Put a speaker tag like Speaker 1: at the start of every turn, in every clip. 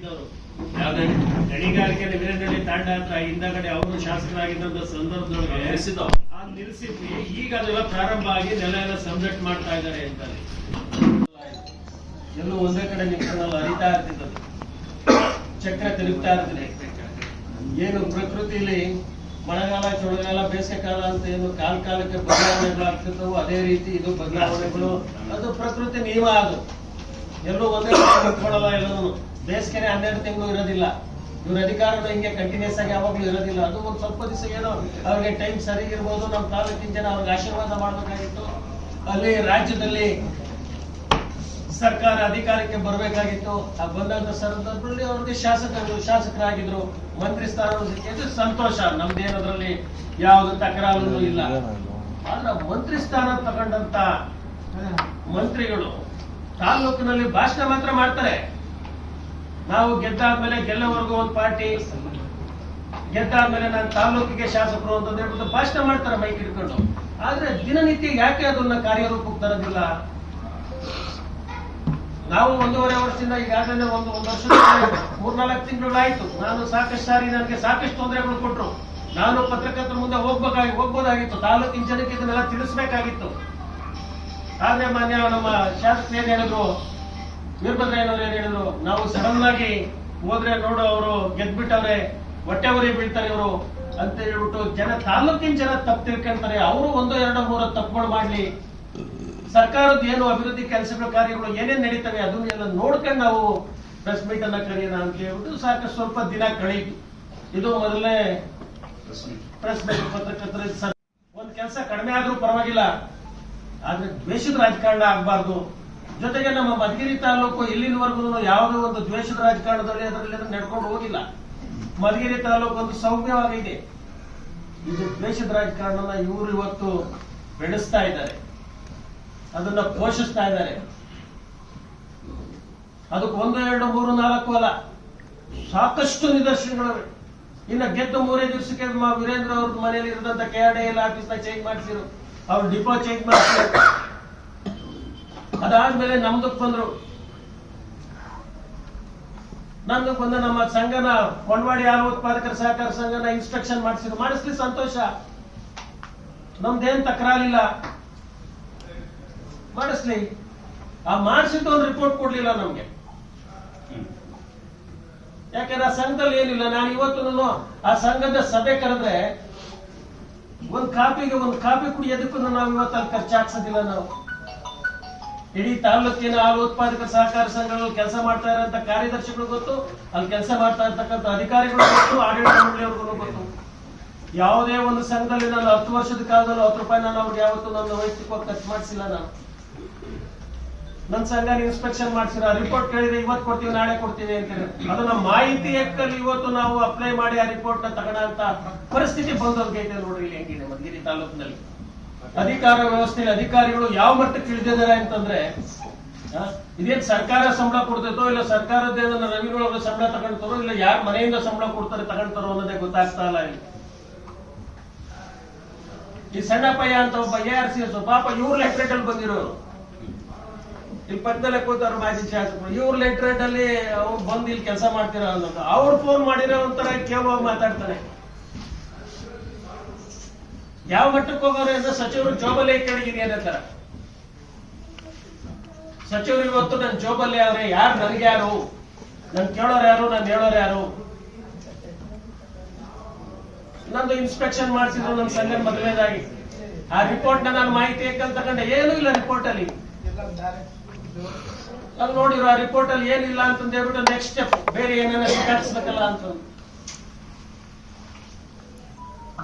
Speaker 1: ಇದ್ದವರು. ಯಾವ್ದೇ ಗಣಿಗಾರಿಕೆ ವೀರೇಂದ್ರಳ್ಳಿ ತಾಂಡ ಅಂತ ಹಿಂದಗಡೆ ಅವರು ಶಾಸಕರಾಗಿದ್ದಂತ ಸಂದರ್ಭದೊಳಗೆ. ಆ ನಿಲ್ಲಿಸಿದ್ವಿ. ಈಗ ಅದೆಲ್ಲ ಪ್ರಾರಂಭ ಆಗಿ ನೆಲ ಎಲ್ಲ ಸಬ್ಜೆಕ್ಟ್ ಮಾಡ್ತಾ ಇದ್ದಾರೆ ಅಂತ ಎಲ್ಲೂ ಒಂದೇ ಕಡೆ ನಿಂತಲ್ಲ ಅರಿತಾ ಇರ್ತಿದ್ದದು ಚಕ್ರ ತಿರುಗ್ತಾ ಇರ್ತಿದೆ ಏನು ಪ್ರಕೃತಿಲಿ ಮಳೆಗಾಲ ಚಳಿಗಾಲ ಬೇಸಿಗೆ ಕಾಲ ಅಂತ ಏನು ಕಾಲ ಕಾಲಕ್ಕೆ ಬದಲಾವಣೆಗಳು ಆಗ್ತಿರ್ತವೋ ಅದೇ ರೀತಿ ಇದು ಬದಲಾವಣೆಗಳು. ಅದು ಪ್ರಕೃತಿ ನಿಯಮ ಅದು. ಎಲ್ಲೂ ಒಂದೇ ಕಡೆ ನಿಂತ್ಕೊಳ್ಳಲ್ಲ ಬೇಸಿಗೆನೆ ಹನ್ನೆರಡು ತಿಂಗಳು ಇರೋದಿಲ್ಲ. ಇವ್ರ ಅಧಿಕಾರದ ಹಿಂಗೆ ಕಂಟಿನ್ಯೂಸ್ ಆಗಿ ಯಾವಾಗ್ಲೂ ಇರೋದಿಲ್ಲ. ಅದು ಒಂದು ಸ್ವಲ್ಪ ದಿವಸ ಏನೋ ಅವ್ರಿಗೆ ಟೈಮ್ ಸರಿ ಇರ್ಬೋದು ನಮ್ಮ ತಾಲೂಕಿನ ಜನ ಅವ್ರಿಗೆ ಆಶೀರ್ವಾದ ಮಾಡಬೇಕಾಗಿತ್ತು. ಅಲ್ಲಿ ರಾಜ್ಯದಲ್ಲಿ ಸರ್ಕಾರ ಅಧಿಕಾರಕ್ಕೆ ಬರಬೇಕಾಗಿತ್ತು. ಆ ಬಂದಂತ ಸಂದರ್ಭದಲ್ಲಿ ಅವ್ರಿಗೆ ಶಾಸಕರು, ಶಾಸಕರಾಗಿದ್ರು. ಮಂತ್ರಿ ಸ್ಥಾನ ಸಿಕ್ಕಿದ್ರು ಸಂತೋಷ. ನಮ್ದೇನದ್ರಲ್ಲಿ ಯಾವುದು ತಕರಾರು ಇಲ್ಲ. ಆದ್ರೆ ಮಂತ್ರಿ ಸ್ಥಾನ ತಗೊಂಡಂತ ಮಂತ್ರಿಗಳು ತಾಲೂಕಿನಲ್ಲಿ ಭಾಷಣ ಮಾತ್ರ ಮಾಡ್ತಾರೆ. ನಾವು ಗೆದ್ದಾದ್ಮೇಲೆ ಗೆಲ್ಲವರೆಗೂ ಒಂದು ಪಾರ್ಟಿ. ಗೆದ್ದಾದ್ಮೇಲೆ ನಾನು ತಾಲೂಕಿಗೆ ಶಾಸಕರು ಅಂತ ಹೇಳ್ಬಿಟ್ಟು ಭಾಷಣ ಮಾಡ್ತಾರೆ ಮೈಕ್ ಹಿಡ್ಕೊಂಡು. ಆದ್ರೆ ದಿನನಿತ್ಯ ಯಾಕೆ ಅದನ್ನ ಕಾರ್ಯರೂಪಕ್ಕೆ ತರೋದಿಲ್ಲ ನಾವು ಒಂದೂವರೆ ವರ್ಷದಿಂದ ಈಗಾಗಲೇ ಒಂದು ಒಂದು ವರ್ಷ ಮೂರ್ನಾಲ್ಕು ತಿಂಗಳಾಯ್ತು. ನಾನು ಸಾಕಷ್ಟು ಸಾರಿ ನನಗೆ ಸಾಕಷ್ಟು ತೊಂದರೆಗಳು ಕೊಟ್ಟರು ನಾನು ಪತ್ರಕರ್ತರ ಮುಂದೆ ಹೋಗ್ಬೇಕಾಗಿ ಹೋಗ್ಬೋದಾಗಿತ್ತು. ತಾಲೂಕಿನ ಜನಕ್ಕೆ ಇದನ್ನೆಲ್ಲ ತಿಳಿಸ್ಬೇಕಾಗಿತ್ತು. ಆದ್ರೆ ಮಾನ್ಯ ನಮ್ಮ ಶಾಸಕರು ಏನ್ ಹೇಳಿದ್ರು? ವೀರಭದ್ರಯ್ಯನವ್ರು ಏನ್ ಹೇಳಿದ್ರು. ನಾವು ಸಡನ್ ಆಗಿ ಹೋದ್ರೆ ನೋಡು ಅವರು ಗೆದ್ಬಿಟ್ಟವ್ರೆ ಹೊಟ್ಟೆ ಉರಿ ಬೀಳ್ತಾರೆ ಇವರು ಅಂತ ಹೇಳ್ಬಿಟ್ಟು ಜನ ತಾಲೂಕಿನ ಜನ ತಪ್ಪು ತಿಳ್ಕೊಂತಾರೆ. ಅವರು ಒಂದು ಎರಡು ಮೂರು ತಪ್ಪುಗಳು ಮಾಡ್ಲಿ. ಸರ್ಕಾರದ ಏನು ಅಭಿವೃದ್ಧಿ ಕೆಲಸಗಳ ಕಾರ್ಯಗಳು ಏನೇನ್ ನಡೀತವೆ ಅದನ್ನೆಲ್ಲ ನೋಡ್ಕೊಂಡು ನಾವು ಪ್ರೆಸ್ ಮೀಟ್ ಅನ್ನ ಕರೆಯೋಣ ಅಂತ ಹೇಳ್ಬಿಟ್ಟು ಸಾಕಷ್ಟು ಸ್ವಲ್ಪ ದಿನ ಕಳೀತು. ಇದು ಮೊದಲನೇ ಪ್ರೆಸ್ ಮೀಟ್ ಪತ್ರಕರ್ತರ ಒಂದು ಒಂದ್ ಕೆಲಸ ಕಡಿಮೆ ಆದ್ರೂ ಪರವಾಗಿಲ್ಲ. ಆದ್ರೆ ದ್ವೇಷದ ರಾಜಕಾರಣ ಆಗ್ಬಾರ್ದು. ಜೊತೆಗೆ ನಮ್ಮ ಮಧುಗಿರಿ ತಾಲೂಕು ಇಲ್ಲಿನವರೆಗೂ ಯಾವುದೇ ಒಂದು ದ್ವೇಷದ ರಾಜಕಾರಣದಲ್ಲಿ ಅದರಲ್ಲಿ ನಡ್ಕೊಂಡು ಹೋಗಿಲ್ಲ. ಮಧುಗಿರಿ ತಾಲೂಕು ಒಂದು ಸೌಮ್ಯವಾಗಿದೆ. ಇದು ದ್ವೇಷದ ರಾಜಕಾರಣನ ಇವರು ಇವತ್ತು ಬೆಳೆಸ್ತಾ ಇದ್ದಾರೆ. ಅದನ್ನ ಪೋಷಿಸ್ತಾ ಇದ್ದಾರೆ. ಅದಕ್ಕೆ ಒಂದು, ಎರಡು, ಮೂರು, ನಾಲ್ಕು ಅಲ್ಲ. ಸಾಕಷ್ಟು ನಿದರ್ಶನಗಳಿವೆ. ಇನ್ನ ಗೆದ್ದ ಮೂರೇ ದಿವಸಕ್ಕೆ ವೀರೇಂದ್ರ ಅವ್ರ ಮನೆಯಲ್ಲಿ ಇರದಂತ ಕೆಆರ್ಡಿಎಲ್ನ ಚೇಂಜ್ ಮಾಡಿಸಿರು ಅವ್ರ ಡಿಪೋ ಚೇಂಜ್ ಮಾಡಿಸಿರು ಅದಾದ್ಮೇಲೆ ನಮ್ದಕ್ ಬಂದ್ರು ನಮ್ದಕ್ ಬಂದ ನಮ್ಮ ಸಂಘನ ಕೊಂಡವಾಡಿ ಹಾಲು ಉತ್ಪಾದಕರ ಸಹಕಾರ ಸಂಘನ ಇನ್ಸ್ಟ್ರಕ್ಷನ್ ಮಾಡಿಸಿದ್ರು. ಮಾಡಿಸ್ಲಿ ಸಂತೋಷ. ನಮ್ದೇನ್ ತಕರಾರಿಲ್ಲ. ಮಾಡಿಸ್ಲಿ. ಆ ಮಾಡಿಸಿದ್ದು ಒಂದು ರಿಪೋರ್ಟ್ ಕೊಡ್ಲಿಲ್ಲ ನಮ್ಗೆ. ಯಾಕಂದ್ರೆ ಆ ಸಂಘದಲ್ಲಿ ಏನಿಲ್ಲ, ನಾನು ಇವತ್ತು ಆ ಸಂಘದ ಸಭೆ ಕರೆದ್ರೆ ಒಂದ್ ಕಾಪಿಗೆ ಒಂದ್ ಕಾಪಿ ಕುಡಿಯೋದಕ್ಕೂ ನಾವು ಇವತ್ತು ಅಲ್ಲಿ ಖರ್ಚು ಹಾಕ್ಸೋದಿಲ್ಲ ನಾವು. ಇಡೀ ತಾಲೂಕಿನ ಹಾಲು ಉತ್ಪಾದಕ ಸಹಕಾರ ಸಂಘಗಳು ಕೆಲಸ ಮಾಡ್ತಾ ಇರೋ ಕಾರ್ಯದರ್ಶಿಗಳು ಗೊತ್ತು, ಅಲ್ಲಿ ಕೆಲಸ ಮಾಡ್ತಾ ಇರ್ತಕ್ಕಂಥ ಅಧಿಕಾರಿಗಳು ಗೊತ್ತು, ಆಡಳಿತ ಮಂಡಳಿಯವ್ರಿಗೂ ಗೊತ್ತು. ಯಾವುದೇ ಒಂದು ಸಂಘದಲ್ಲಿ ನಾನು ಹತ್ತು ವರ್ಷದ ಕಾಲದಲ್ಲಿ ಹತ್ತು ರೂಪಾಯಿ ನಾನು ಅವ್ರಿಗೆ ಯಾವತ್ತೂ ನನ್ನ ವೈಯಕ್ತಿಕವಾಗಿ ಖರ್ಚು ಮಾಡಿಸಿಲ್ಲ ನಾನು. ನನ್ನ ಸಂಘ ಇನ್ಸ್ಪೆಕ್ಷನ್ ಮಾಡ್ಸಿರ ರಿಪೋರ್ಟ್ ಕೇಳಿದ್ರೆ ಇವತ್ತು ಕೊಡ್ತೀವಿ, ನಾಳೆ ಕೊಡ್ತೀವಿ ಅಂತ ಅದನ್ನ ಮಾಹಿತಿ ಎಕ್ಕಲ್ಲಿ ಇವತ್ತು ನಾವು ಅಪ್ಲೈ ಮಾಡಿ ಆ ರಿಪೋರ್ಟ್ನ ತಗೊಳ್ಳಂತ ಪರಿಸ್ಥಿತಿ ಬಂದವ್ರಿಗೆ ನೋಡ್ರಿ ಇಲ್ಲಿ ಹೆಂಗಿದೆ ಮಧುಗಿರಿ ತಾಲೂಕಿನಲ್ಲಿ. ಅಧಿಕಾರ ವ್ಯವಸ್ಥೆ ಅಧಿಕಾರಿಗಳು ಯಾವ ಮಟ್ಟಕ್ಕೆ ಇಳಿದಿದ್ದಾರೆ ಅಂತಂದ್ರೆ ಇದೇನ್ ಸರ್ಕಾರ ಸಂಬಳ ಕೊಡ್ತೈತೋ ಇಲ್ಲ ಸರ್ಕಾರದ ಏನನ್ನ ಸಂಬಳ ಸಂಬಳ ತಗೊಳ್ತಾರೋ ಇಲ್ಲ ಯಾರ ಮನೆಯಿಂದ ಸಂಬಳ ಕೊಡ್ತಾರೆ ತಗೊಳ್ತಾರೋ ಅನ್ನೋದೇ ಗೊತ್ತಾಗ್ತಾ ಇಲ್ಲ ಇಲ್ಲಿ. ಈ ಸಣ್ಣಪ್ಪಯ್ಯ ಅಂತ ಒಬ್ಬ ಎ ಆರ್ ಸಿ ಎಸ್ ಪಾಪ ಇವ್ರ ಲೆಟ್ರೇಟ್ ಅಲ್ಲಿ ಬಂದಿರೋರು. ಇಲ್ಲಿ ಪಕ್ಕದಲ್ಲೇ ಕೂತಾರ ಮಾಜಿ ಶಾಸಕರು, ಇವ್ರ ಲೆಟ್ರೇಟ್ ಅಲ್ಲಿ ಅವ್ರು ಬಂದು ಇಲ್ಲಿ ಕೆಲಸ ಮಾಡ್ತೀರ ಅನ್ನೋದು ಅವ್ರು ಫೋನ್ ಮಾಡಿರೋ ಒಂಥರ ಕೇಳುವಾಗ ಮಾತಾಡ್ತಾರೆ. ಯಾವ ಮಟ್ಟಕ್ಕೆ ಹೋಗೋರು ಅಂದ್ರೆ ಸಚಿವರು ಜೋಬಲ್ಲಿ ಕೆಳಗಿದೆ ಅನ್ನತ್ತಾರ ಸಚಿವರು ಇವತ್ತು ನನ್ನ ಜೋಬಲ್ಲಿ ಅವ್ರೆ ಯಾರು ನನಗೆ ಯಾರು? ನನ್ ಕೇಳೋರು ಯಾರು, ನಾನು ಹೇಳೋರು ಯಾರು? ನಂದು ಇನ್ಸ್ಪೆಕ್ಷನ್ ಮಾಡಿಸಿದ್ರು ನನ್ನ ಸಂಘ ಮೊದಲನೇದಾಗಿ ಆ ರಿಪೋರ್ಟ್ ನಾನು ಮಾಹಿತಿ ಯಾಕಂತ ತಗೊಂಡೆ? ಏನೂ ಇಲ್ಲ ರಿಪೋರ್ಟ್ ಅಲ್ಲಿ. ನೋಡಿರೋ ಆ ರಿಪೋರ್ಟ್ ಅಲ್ಲಿ ಏನಿಲ್ಲ ಅಂತಂದು ಹೇಳ್ಬಿಟ್ಟು ನೆಕ್ಸ್ಟ್ ಸ್ಟೆಪ್ ಬೇರೆ ಏನೇನೋ ಸುಧಾರಿಸ್ಬೇಕಲ್ಲ ಅಂತ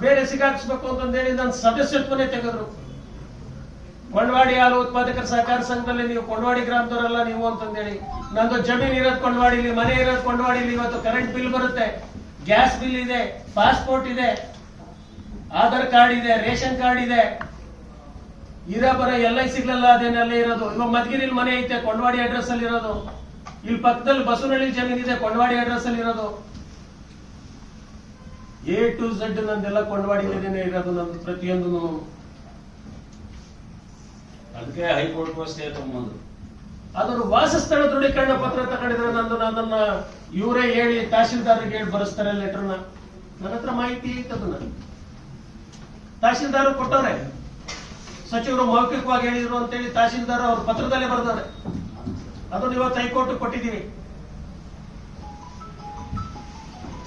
Speaker 1: ಬೇರೆ ಸಿಗಾಕ್ಸ್ಬೇಕು ಅಂತಂದೇಳಿ ನನ್ನ ಸದಸ್ಯತ್ವನೇ ತೆಗೆದ್ರು. ಕೊಂಡವಾಡಿ ಹಾಲು ಉತ್ಪಾದಕರ ಸಹಕಾರ ಸಂಘದಲ್ಲಿ ನೀವು ಕೊಂಡವಾಡಿ ಗ್ರಾಮದವರಲ್ಲ ನೀವು ಅಂತಂದೇಳಿ. ನಂದು ಜಮೀನ್ ಇರೋದು ಕೊಂಡವಾಡಿಲಿ, ಮನೆ ಇರೋದು ಕೊಂಡವಾಡಿಲಿ, ಇವತ್ತು ಕರೆಂಟ್ ಬಿಲ್ ಬರುತ್ತೆ. ಗ್ಯಾಸ್ ಬಿಲ್ ಇದೆ ಪಾಸ್ಪೋರ್ಟ್ ಇದೆ, ಆಧಾರ್ ಕಾರ್ಡ್ ಇದೆ, ರೇಷನ್ ಕಾರ್ಡ್ ಇದೆ. ಇರೋ ಬರೋ ಎಲ್ಲ ಸಿಗ್ಲಲ್ಲ ಅದೇನೆಲ್ಲ ಇರೋದು. ಇವಾಗ ಮಧುಗಿರಿಲಿ ಮನೆ ಐತೆ, ಕೊಂಡವಾಡಿ ಅಡ್ರೆಸ್ ಅಲ್ಲಿ ಇರೋದು ಇಲ್ಲಿ ಪಕ್ಕದಲ್ಲಿ ಬಸವನಹಳ್ಳಿ ಜಮೀನ್ ಇದೆ, ಕೊಂಡವಾಡಿ ಅಡ್ರೆಸ್ ಅಲ್ಲಿ ಇರೋದು ಎ ಟು ಝಡ್ ನಂದೆಲ್ಲ ಕೊಂಡವಾಡಿಲಿದ್ದೇನೆ ಇರೋದು ನಂದು ಪ್ರತಿಯೊಂದು
Speaker 2: ಅದಕ್ಕೆ ಹೈಕೋರ್ಟ್ ಸ್ಟೇ ತಗೊಂಬಂದ್ರು
Speaker 1: ಅದರ ವಾಸಸ್ಥಳ ದೃಢೀಕರಣ ಪತ್ರ ತಗೊಂಡಿದ್ರೆ ನಂದು ಅದನ್ನ ಇವರೇ ಹೇಳಿ ತಹಶೀಲ್ದಾರ್ಗೆ ಹೇಳಿ ಬರೆಸ್ತಾರೆ ಲೆಟರ್ನ ನನ್ನ ಹತ್ರ ಮಾಹಿತಿ ಐತೆ ಅದನ್ನ ತಹಶೀಲ್ದಾರ್ ಕೊಟ್ಟವ್ರೆ. ಸಚಿವರು ಮೌಖಿಕವಾಗಿ ಹೇಳಿದ್ರು ಅಂತೇಳಿ ತಹಶೀಲ್ದಾರ್ ಅವ್ರ ಪತ್ರದಲ್ಲೇ ಬರ್ತಾರೆ ಅದನ್ನ ಇವತ್ತು ಹೈಕೋರ್ಟ್ ಕೊಟ್ಟಿದ್ದೀವಿ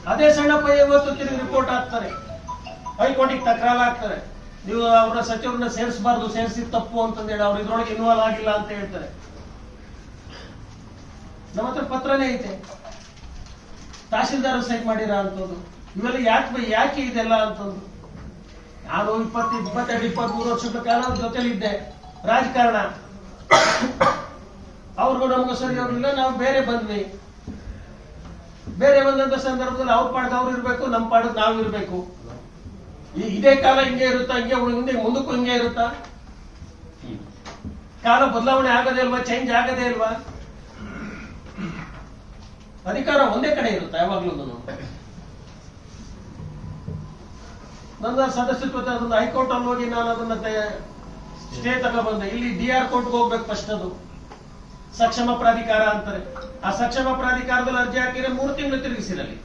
Speaker 1: ಅದೇ ಸಣ್ಣ ಪಯ್ಯ ಇವತ್ತು ತಿರುಗಿ ರಿಪೋರ್ಟ್ ಹಾಕ್ತಾರೆ. ಹೈಕೋರ್ಟಿಗೆ ತಕರಾರು ಹಾಕ್ತಾರೆ ನೀವು ಅವರ ಸಚಿವರನ್ನ ಸೇರಿಸಬಾರ್ದು, ಸೇರಿಸಿದ ತಪ್ಪು ಅಂತಂದೇಳಿ ಅವ್ರು ಇದ್ರೊಳಗೆ ಇನ್ವಾಲ್ವ್ ಆಗಿಲ್ಲ ಅಂತ ಹೇಳ್ತಾರೆ. ನಮ್ಮ ಹತ್ರ ಪತ್ರನೇ ಐತೆ. ತಹಶೀಲ್ದಾರ್ ಸೈಟ್ ಮಾಡಿರ ಅಂತದ್ದು ಇವೆಲ್ಲ ಯಾಕೆ ಯಾಕೆ ಇದೆಲ್ಲ ಅಂತಂದು. ನಾನು ಇಪ್ಪತ್ತು, ಇಪ್ಪತ್ತೆರಡು, ಇಪ್ಪತ್ಮೂರು ವರ್ಷದ ಕಾಲ ಜೊತೆಲಿದ್ದೆ. ರಾಜಕಾರಣ. ಅವ್ರಿಗೂ ನಮಗೂ ಸರಿ ಹೋಗ್ಲಿಲ್ಲ ನಾವು ಬೇರೆ ಬಂದ್ವಿ. ಬೇರೆ ಒಂದೊಂದು ಸಂದರ್ಭದಲ್ಲಿ ಅವ್ರ ಪಾಡ್ಗೆ ಅವ್ರು ಇರ್ಬೇಕು ನಮ್ಮ ಪಾಡಕ್ ನಾವು ಇರ್ಬೇಕು. ಇದೇ ಕಾಲ ಹಿಂಗೆ ಇರುತ್ತಾ, ಹಿಂಗೆ ಹಿಂದೆ ಮುಂದಕ್ಕೂ ಹಿಂಗೆ ಇರುತ್ತಾ? ಕಾಲ ಬದಲಾವಣೆ ಆಗದೇ ಇಲ್ವಾ ಚೇಂಜ್ ಆಗದೇ ಇಲ್ವಾ? ಅಧಿಕಾರ ಒಂದೇ ಕಡೆ ಇರುತ್ತಾ ಯಾವಾಗ್ಲೂ ನನ್ನ ಸದಸ್ಯತ್ವ ಅದನ್ನ ಹೈಕೋರ್ಟ್ ಅಲ್ಲಿ ಹೋಗಿ ನಾನು ಅದನ್ನ ಸ್ಟೇ ತಗೊಬಂದೆ. ಇಲ್ಲಿ ಡಿ ಆರ್ ಕೋರ್ಟ್ಗೆ ಹೋಗ್ಬೇಕು ಫಸ್ಟ್ ಅದು. ಸಕ್ಷಮ ಪ್ರಾಧಿಕಾರ ಅಂತಾರೆ. ಆ ಸಕ್ಷಮ ಪ್ರಾಧಿಕಾರದಲ್ಲಿ ಅರ್ಜಿ ಹಾಕಿದ್ರೆ ಮೂರು ತಿಂಗಳು ತಿರುಗಿಸಿರಲ್ಲಿ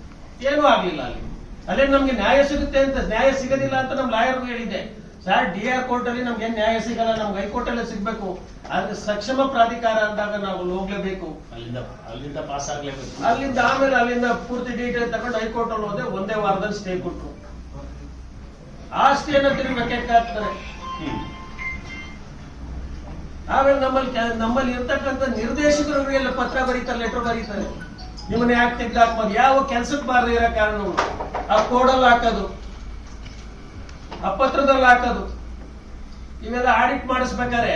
Speaker 1: ಏನೂ ಆಗ್ಲಿಲ್ಲ ಅಲ್ಲಿ. ಅಲ್ಲೇ ನಮ್ಗೆ ನ್ಯಾಯ ಸಿಗುತ್ತೆ ಅಂತ ನ್ಯಾಯ ಸಿಗದಿಲ್ಲ ಅಂತ ನಮ್ ಲಾಯರ್ ಹೇಳಿದ್ದೆ. ಸರ್ ಡಿ ಆರ್ ಕೋರ್ಟ್ ಅಲ್ಲಿ ನಮ್ಗೆ ಏನ್ ನ್ಯಾಯ ಸಿಗಲ್ಲ ನಮ್ಗೆ ಹೈಕೋರ್ಟ್ ಅಲ್ಲೇ ಸಿಗ್ಬೇಕು. ಆದ್ರೆ ಸಕ್ಷಮ ಪ್ರಾಧಿಕಾರ ಅಂದಾಗ ನಾವು ಹೋಗ್ಲೇಬೇಕು.
Speaker 2: ಅಲ್ಲಿಂದ ಅಲ್ಲಿಂದ ಪಾಸ್ ಆಗ್ಲೇಬೇಕು.
Speaker 1: ಅಲ್ಲಿಂದ ಆಮೇಲೆ ಅಲ್ಲಿಂದ ಪೂರ್ತಿ ಡೀಟೇಲ್ ತಗೊಂಡು ಹೈಕೋರ್ಟ್ ಅಲ್ಲಿ ಹೋದೆ ಒಂದೇ ವಾರದಲ್ಲಿ ಸ್ಟೇ ಕೊಟ್ರು ಆ ಸ್ಟೇನ ತಿರುಗಿ ಬೇಕಾಗ್ತಾರೆ
Speaker 2: ಹ್ಮ್.
Speaker 1: ಆಮೇಲೆ ನಮ್ಮಲ್ಲಿ ನಮ್ಮಲ್ಲಿ ಇರ್ತಕ್ಕಂಥ ಎಲ್ಲ ಪತ್ರ ಬರೀತಾರೆ ಲೆಟರ್ ಬರೀತಾರೆ. ನಿಮ್ಮನ್ನ ಯಾಕೆ ತೆಗ್ದು ಹಾಕ್ಬೋದು? ಯಾವ ಕೆಲ್ಸಕ್ಕೆ ಬಾರದೆ ಇರೋ ಕಾರಣ ಆ ಕೋಡಲ್ಲಿ ಹಾಕೋದು. ಆ ಪತ್ರದಲ್ಲಿ ಹಾಕೋದು. ಇವೆಲ್ಲ ಆಡಿಟ್ ಮಾಡಿಸ್ಬೇಕಾರೆ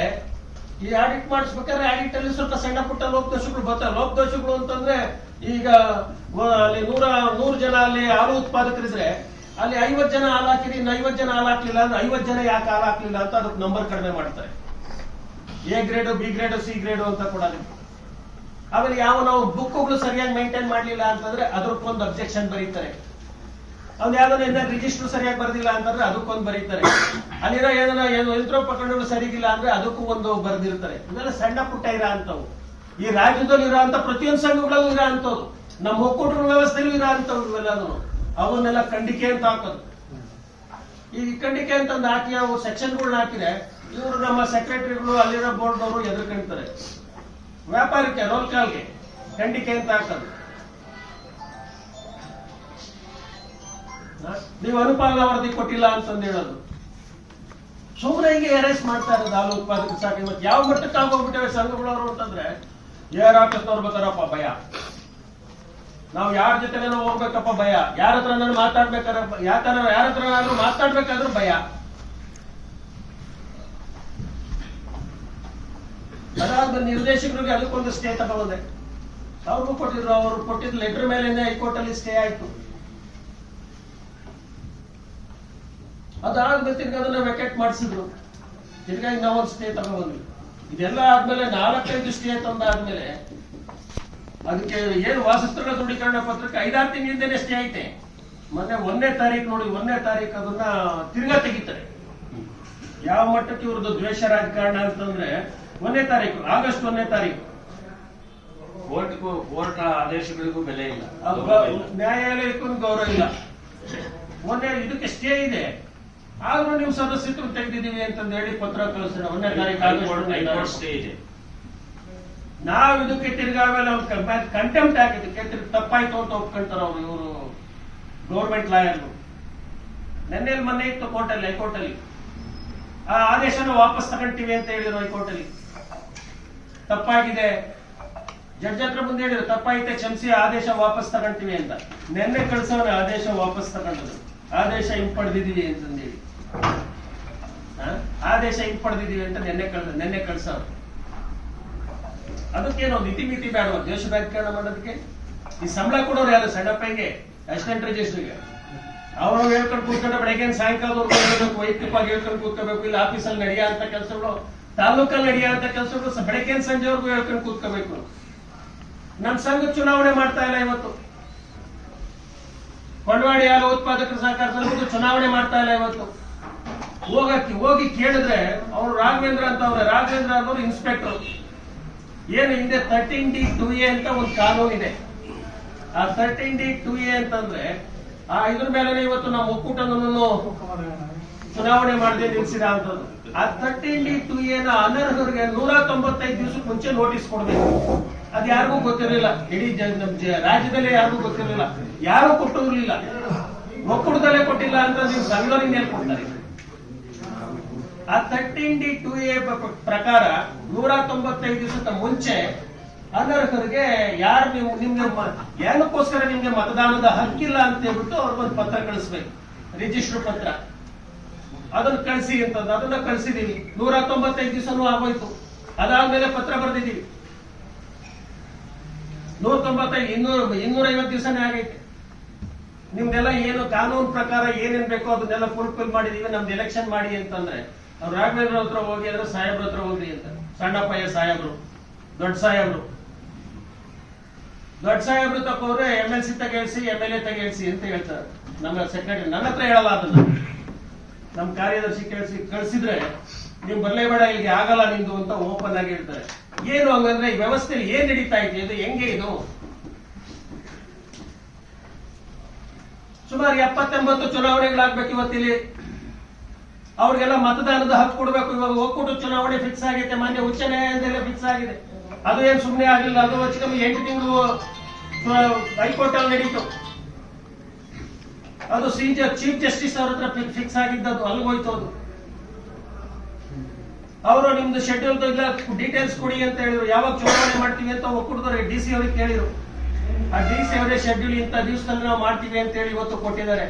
Speaker 1: ಈ ಆಡಿಟ್ ಮಾಡಿಸ್ಬೇಕಾದ್ರೆ ಆಡಿಟ್ ಅಲ್ಲಿ ಸ್ವಲ್ಪ ಸಣ್ಣ ಪುಟ್ಟ ಲೋಪದೋಷಗಳು ಬರ್ತಾರೆ ಲೋಪದೋಷಗಳು ಅಂತಂದ್ರೆ ಈಗ ಅಲ್ಲಿ ನೂರ, ನೂರು ಜನ ಅಲ್ಲಿ ಹಾಲು ಉತ್ಪಾದಕರಿದ್ರೆ, ಅಲ್ಲಿ ಐವತ್ ಜನ ಹಾಲು ಹಾಕಿರಿ, ಇನ್ನು ಐವತ್ ಜನ ಹಾಲು ಹಾಕ್ಲಿಲ್ಲ ಅಂದ್ರೆ ಐವತ್ ಜನ ಯಾಕೆ ಹಾಲು ಅಂತ ಅದಕ್ಕೆ ನಂಬರ್ ಕಡಿಮೆ ಮಾಡ್ತಾರೆ. A grade B grade C grade ಅಂತ ಕೊಡೋದು ಆಮೇಲೆ ಯಾವ ನಾವು ಬುಕ್ಗಳು ಸರಿಯಾಗಿ ಮೇಂಟೈನ್ ಮಾಡಲಿಲ್ಲ ಅಂತಂದ್ರೆ ಅದಕ್ಕೊಂದು ಅಬ್ಜೆಕ್ಷನ್ ಬರೀತಾರೆ. ಅವ್ನು ಯಾವ್ದಾನ ರಿಜಿಸ್ಟರ್ ಸರಿಯಾಗಿ ಬರ್ದಿಲ್ಲ ಅಂತಂದ್ರೆ ಅದಕ್ಕೊಂದು ಬರೀತಾರೆ. ಅಲ್ಲಿರೋ ಏನಾರ ಏನು ಯಂತ್ರೋಪಕರಣಗಳು ಸರಿಗಿಲ್ಲ ಅಂದ್ರೆ ಅದಕ್ಕೂ ಒಂದು ಬರ್ದಿರ್ತಾರೆ. ಇದೆಲ್ಲ ಸಣ್ಣ ಪುಟ್ಟ ಇರೋ ಅಂತವು ಈ ರಾಜ್ಯದಲ್ಲಿ ಇರೋ ಅಂತ ಪ್ರತಿಯೊಂದು ಸಂಘಗಳಲ್ಲೂ ಇರೋ ಅಂತವ್ರು ನಮ್ಮ ಒಕ್ಕೂಟರ ವ್ಯವಸ್ಥೆಯಲ್ಲೂ ಇರೋ ಅಂತವು ಇವೆಲ್ಲಾನು ಅವನ್ನೆಲ್ಲ ಖಂಡಿಕೆ ಅಂತ ಹಾಕೋದು. ಈ ಖಂಡಿಕೆ ಅಂತಂದು ಹಾಕಿ ಅವು ಸೆಕ್ಷನ್ಗಳನ್ನ ಹಾಕಿದ್ರೆ ಇವರು ನಮ್ಮ ಸೆಕ್ರೆಟರಿಗಳು ಅಲ್ಲಿರೋ ಬೋರ್ಡ್ ಅವರು ಎದುರ್ಕೊಂತಾರೆ. ವ್ಯಾಪಾರಕ್ಕೆ ರೋಲ್ ಕಾಲ್ಗೆ ಖಂಡಿಕೆ ಅಂತ ಹ? ನೀವು ಅನುಪಾಲನಾ ವರದಿ ಕೊಟ್ಟಿಲ್ಲ ಅಂತಂದು ಹೇಳೋದು. ಸುಮ್ಮನೆ ಹಿಂಗೆ ಅರೆಸ್ಟ್ ಮಾಡ್ತಾ ಇರೋದು ಹಾಲು ಉತ್ಪಾದಕ ಸಾಕು. ಮತ್ತೆ ಯಾವ ಮಟ್ಟಕ್ಕೆ ಆಗೋಗ್ಬಿಟ್ಟವೆ ಸಂಘಗಳವರು ಅಂತಂದ್ರೆ, ಏರ್ ಆಫೀಸ್ ನೋಡ್ಬೇಕಾರಪ್ಪ, ಭಯ. ನಾವು ಯಾರ ಜೊತೆಗೇನೋ ಹೋಗ್ಬೇಕಪ್ಪ, ಭಯ. ಯಾರ ಹತ್ರ ಮಾತಾಡ್ಬೇಕಾದ್ರೆ ಯಾರ ಹತ್ರ ಮಾತಾಡ್ಬೇಕಾದ್ರೂ ಭಯ. ಅದಾದ್ಮೇಲೆ ನಿರ್ದೇಶಕರಿಗೆ ಅದಕ್ಕೊಂದು ಸ್ಟೇ ತಗೊಂಡೆ ಅವ್ರಿಗೂ ಕೊಟ್ಟಿದ್ರು, ಅವರು ಕೊಟ್ಟಿದ್ದ ಲೆಟರ್ ಮೇಲೆ ಹೈಕೋರ್ಟ್ ಅಲ್ಲಿ ಸ್ಟೇ ಆಯ್ತು. ಅದಾದ್ಮೇಲೆ ತಿರ್ಗ ಅದನ್ನ ವೆಕೆಟ್ ಮಾಡಿಸಿದ್ರು. ತಿರ್ಗಾ ನಾವೊಂದು ಸ್ಟೇ ತಗೊಂಡ್ಬಂದ್ವಿ ಇದೆಲ್ಲ ಆದ್ಮೇಲೆ ನಾಲ್ಕೈದು ಸ್ಟೇ ತಂದಾದ್ಮೇಲೆ ಅದಕ್ಕೆ ಏನು ವಾಸಸ್ಥಳ ದೃಢೀಕರಣ ಪತ್ರಕ್ಕೆ ಐದಾರು ತಿಂಗಳಿಂದನೇ ಸ್ಟೇ ಐತೆ. ಮೊನ್ನೆ ಒಂದನೇ ತಾರೀಕು ನೋಡಿ, ಒಂದನೇ ತಾರೀಕು ಅದನ್ನ ತಿರ್ಗಾ ತೆಗಿತಾರೆ. ಯಾವ ಮಟ್ಟಕ್ಕೆ ಇವ್ರದ್ದು ದ್ವೇಷ ರಾಜಕಾರಣ ಅಂತಂದ್ರೆ ಒಂದನೇ ತಾರೀಕು ಆಗಸ್ಟ್ ಒಂದನೇ ತಾರೀಕು.
Speaker 2: ಕೋರ್ಟ್ಗೂ ಕೋರ್ಟ್ ಆದೇಶಗಳಿಗೂ ಬೆಲೆ ಇಲ್ಲ.
Speaker 1: ನ್ಯಾಯಾಲಯಕ್ಕೂ ಗೌರವ ಇಲ್ಲ. ಒಂದೇ ಇದಕ್ಕೆ ಸ್ಟೇ ಇದೆ. ಆದ್ರೂ ನೀವು ಸದಸ್ಯತ್ವ ತೆಗೆದಿದ್ದೀವಿ ಅಂತಂದು ಹೇಳಿ ಪತ್ರ ಕಳಿಸೋಣ. ಒಂದನೇ ತಾರೀಕು
Speaker 2: ಸ್ಟೇ ಇದೆ.
Speaker 1: ನಾವು ಇದಕ್ಕೆ ತಿರ್ಗಾ ಆಮೇಲೆ ಕಂಟೆಂಪ್ಟ್ ಹಾಕಿದ್ದಕ್ಕೆ ತಪ್ಪಾಯ್ತು ಅಂತ ಒಪ್ಕೊಂತಾರ ಅವ್ರು ಇವರು ಗೌರ್ಮೆಂಟ್ ಲಾಯರ್ ನೆನ್ನೆ ಮೊನ್ನೆ ಇತ್ತು ಕೋರ್ಟಲ್ಲಿ ಹೈಕೋರ್ಟಲ್ಲಿ. ಆ ಆದೇಶನ ವಾಪಸ್ ತಗೊಂತೀವಿ ಅಂತ ಹೇಳಿದ್ರು ಹೈಕೋರ್ಟಲ್ಲಿ. ತಪ್ಪಾಗಿದೆ. ಜಡ್ಜ್ ಹತ್ರ ಮುಂದೆ ಹೇಳಿದ್ರು, ತಪ್ಪಾಯಿತೆ, ಕ್ಷಮಿಸಿ, ಆದೇಶ ವಾಪಸ್ ತಗೊಂತೀವಿ ಅಂತ. ನೆನ್ನೆ ಕಳಿಸೋನ ಆದೇಶ ವಾಪಸ್ ತಗೊಂಡರು. ಆದೇಶ ಹಿಂಪಡೆದಿದ್ದೀವಿ ಅಂತಂದೇಳಿ? ಆದೇಶ ಹಿಂಪಡೆದಿದ್ದೀವಿ ಅಂತ ನೆನ್ನೆ ಕಳ್ಸ ನೆನ್ನೆ ಕಳ್ಸೋರು. ಅದಕ್ಕೇನೋ ಮಿತಿ ಮಿತಿ ಬೇಡವ? ದೇಶ ರಾಜಕಾರಣ ಮಾಡೋದಕ್ಕೆ ಈ ಸಂಬಳ ಕೊಡೋರು ಯಾರು? ಸಣ್ಣಪ್ಪಂಗೆ ಅಸಿಸ್ಟೆಂಟ್ ರಿಜಿಸ್ಟ್ರಿಗೆ ಅವರು ಹೇಳ್ಕೊಂಡು ಕೂತ್ಕೊಂಡ್ರೆ, ಬೆಳಗ್ಗೆ ಸಾಯಂಕಾಲ ವೈಯಕ್ತಿಕವಾಗಿ ಹೇಳ್ಕೊಂಡು ಕೂತ್ಕೋಬೇಕು, ಇಲ್ಲ ಆಫೀಸಲ್ಲಿ ನಡೆಯ ಅಂತ ಕೆಲಸಗಳು ತಾಲೂಕಲ್ಲಿ ನಡೆಯ ಅಂತ ಕೆಲಸಗಳು ಬೆಳಗ್ಗೆ ಸಂಜೆವರೆಗೂ ಹೇಳ್ಕೊಂಡು ಕೂತ್ಕೋಬೇಕು. ನಮ್ಮ ಸಂಘ ಚುನಾವಣೆ ಮಾಡ್ತಾ ಇಲ್ಲ ಇವತ್ತು. ಕೊಂಡವಾಡಿ ಹಾಲು ಉತ್ಪಾದಕರ ಸಹಕಾರ ಸಂಘದ ಚುನಾವಣೆ ಮಾಡ್ತಾ ಇಲ್ಲ ಇವತ್ತು. ಹೋಗಕ್ಕೆ ಹೋಗಿ ಕೇಳಿದ್ರೆ ಅವರು ರಾಘವೇಂದ್ರ ಅಂತ ಅವ್ರೆ. ರಾಘವೇಂದ್ರ ಅನ್ನೋರು ಇನ್ಸ್ಪೆಕ್ಟರ್ ಏನು ಹಿಂದೆ ತರ್ಟೀನ್ ಡಿ ಟು ಎ ಅಂತ ಒಂದು ಕಾನೂನು ಇದೆ. ಆ ತರ್ಟೀನ್ ಡಿ ಟು ಎ ಅಂತಂದ್ರೆ, ಆ ಇದ್ರ ಮೇಲೆ ಇವತ್ತು ನಮ್ಮ ಒಕ್ಕೂಟನನ್ನು ಚುನಾವಣೆ ಮಾಡದೆ ನಿಲ್ಸಿದ ಅಂತದ್ದು ಆ ತರ್ಟೀನ್ ಡಿ ಟು ಎ ನ ಅನರ್ಹರಿಗೆ ನೂರ ತೊಂಬತ್ತೈದು ದಿವಸಕ್ಕೆ ಮುಂಚೆ ನೋಟಿಸ್ ಕೊಡ್ಬೇಕು. ಅದು ಯಾರಿಗೂ ಗೊತ್ತಿರಲಿಲ್ಲ. ಇಡೀ ರಾಜ್ಯದಲ್ಲೇ ಯಾರಿಗೂ ಗೊತ್ತಿರಲಿಲ್ಲ. ಯಾರು ಕೊಟ್ಟಿರಲಿಲ್ಲ. ಒಕ್ಕೂಟದಲ್ಲೇ ಕೊಟ್ಟಿಲ್ಲ ಅಂತ ನೀವು ಸಂಘದವ್ರಿಗೆ ಮೇಲೆ ಕೊಡ್ತಾರೆ? ಆ ಡಿ ಟು ಎ ಪ್ರಕಾರ ನೂರ ತೊಂಬತ್ತೈದು ದಿವಸದ ಮುಂಚೆ ಅನರ್ಹರಿಗೆ ಯಾರು ನೀವು ನಿಮ್ಗೆ ಏನಕ್ಕೋಸ್ಕರ ನಿಮ್ಗೆ ಮತದಾನದ ಹಕ್ಕಿಲ್ಲ ಅಂತ ಹೇಳ್ಬಿಟ್ಟು ಅವ್ರಿಗೊಂದು ಪತ್ರ ಕಳಿಸ್ಬೇಕು. ರಿಜಿಸ್ಟರ್ ಪತ್ರ. ಅದನ್ನ ಕಳಿಸಿ ಅಂತಂದು, ಅದನ್ನ ಕಳಿಸಿದೀವಿ. ನೂರ ತೊಂಬತ್ತೈದು ದಿವಸನೂ ಆಗೋಯ್ತು. ಅದಾದ್ಮೇಲೆ ಪತ್ರ ಬರೆದಿದ್ದೀವಿ. ನೂರ ತೊಂಬತ್ತೈದು ಇನ್ನೂರ ಇನ್ನೂರ ಐವತ್ತು ದಿವಸನೇ ಆಗೈತೆ. ನಿಮ್ದೆಲ್ಲ ಏನು ಕಾನೂನು ಪ್ರಕಾರ ಏನೇನ್ ಬೇಕೋ ಅದನ್ನೆಲ್ಲ ಫುಲ್ಫಿಲ್ ಮಾಡಿದೀವಿ ನಮ್ದು ಎಲೆಕ್ಷನ್ ಮಾಡಿ ಅಂತಂದ್ರೆ, ಅವ್ರು ರಾಘವೇಂದ್ರ ಹತ್ರ ಹೋಗಿ ಅಂದ್ರೆ ಸಾಹೇಬ್ರ ಹತ್ರ ಹೋಗ್ರಿ ಅಂತ. ಸಣ್ಣಪ್ಪಯ್ಯ ಸಾಹೇಬ್ರು, ದೊಡ್ಡ ಸಾಹೇಬ್ರು. ದೊಡ್ಡ ಸಾಹೇಬ್ರು ತಪ್ಪವ್ರೆ ಎಂ ಎಲ್ ಸಿ ತಗೇಳ್ಸಿ ಎಂ ಎಲ್ ಎ ತಗೇಳ್ಸಿ ಅಂತ ಹೇಳ್ತಾರೆ. ನಮ್ಮ ಸೆಕ್ರೆಟರಿ ನನ್ನ ಹತ್ರ ಹೇಳಲ್ಲ ಅದನ್ನ. ನಮ್ ಕಾರ್ಯದರ್ಶಿ ಕೇಳಿಸಿ, ಕಳ್ಸಿದ್ರೆ ನೀವು ಬರಲೇಬೇಡ ಇಲ್ಲಿಗೆ ಆಗಲ್ಲ ನಿಮ್ದು ಅಂತ ಓಪನ್ ಆಗಿ ಹೇಳ್ತಾರೆ. ಏನು ಹಂಗಂದ್ರೆ ಈ ವ್ಯವಸ್ಥೆ ಏನ್ ನಡೀತಾ ಇದೆ, ಇದು ಹೆಂಗೆ ಇದು? ಸುಮಾರು ಎಪ್ಪತ್ತೆಂಬತ್ತು ಚುನಾವಣೆಗಳಾಗ್ಬೇಕು ಇವತ್ತಿಲ್ಲಿ. ಅವ್ರಿಗೆಲ್ಲ ಮತದಾನದ ಹಕ್ಕು ಕೊಡಬೇಕು, ಇವಾಗ ಒಕ್ಕೂಟ ಚುನಾವಣೆ ಫಿಕ್ಸ್ ಆಗೈತೆ, ಮಾನ್ಯ ಉಚ್ಚ ನ್ಯಾಯಾಲಯದಲ್ಲೇ ಫಿಕ್ಸ್ ಆಗಿದೆ. ಅದು ಏನ್ ಸುಮ್ಮನೆ ಆಗಿಲ್ಲ, ಅದು ಹೆಚ್ಚು ಕಮ್ಮಿ ಎಂಟು ತಿಂಗಳು ಹೈಕೋರ್ಟ್ ಅಲ್ಲಿ ನಡೀತು. ಅದು ಸಿಜ ಚೀಫ್ ಜಸ್ಟಿಸ್ ಅವ್ರ ಹತ್ರ ಫಿಕ್ಸ್ ಅಲ್ಲಿ ಹೋಯ್ತು ಅದು. ಅವರು ನಿಮ್ದು ಶೆಡ್ಯೂಲ್ ಇಲ್ಲ ಡೀಟೇಲ್ಸ್ ಕೊಡಿ ಅಂತ ಹೇಳಿದ್ರು. ಯಾವಾಗ ಚುನಾವಣೆ ಮಾಡ್ತೀವಿ ಅಂತ ಒಕ್ಕೂಟದವ್ರಿಗೆ ಡಿ ಸಿ ಅವ್ರಿಗೆ ಕೇಳಿದ್ರು. ಆ ಡಿ ಸಿ ಅವರೇ ಶೆಡ್ಯೂಲ್ ಇಂಥ ದಿವಸದಲ್ಲಿ ನಾವು ಮಾಡ್ತೀವಿ ಅಂತ ಹೇಳಿ ಇವತ್ತು ಕೊಟ್ಟಿದ್ದಾರೆ.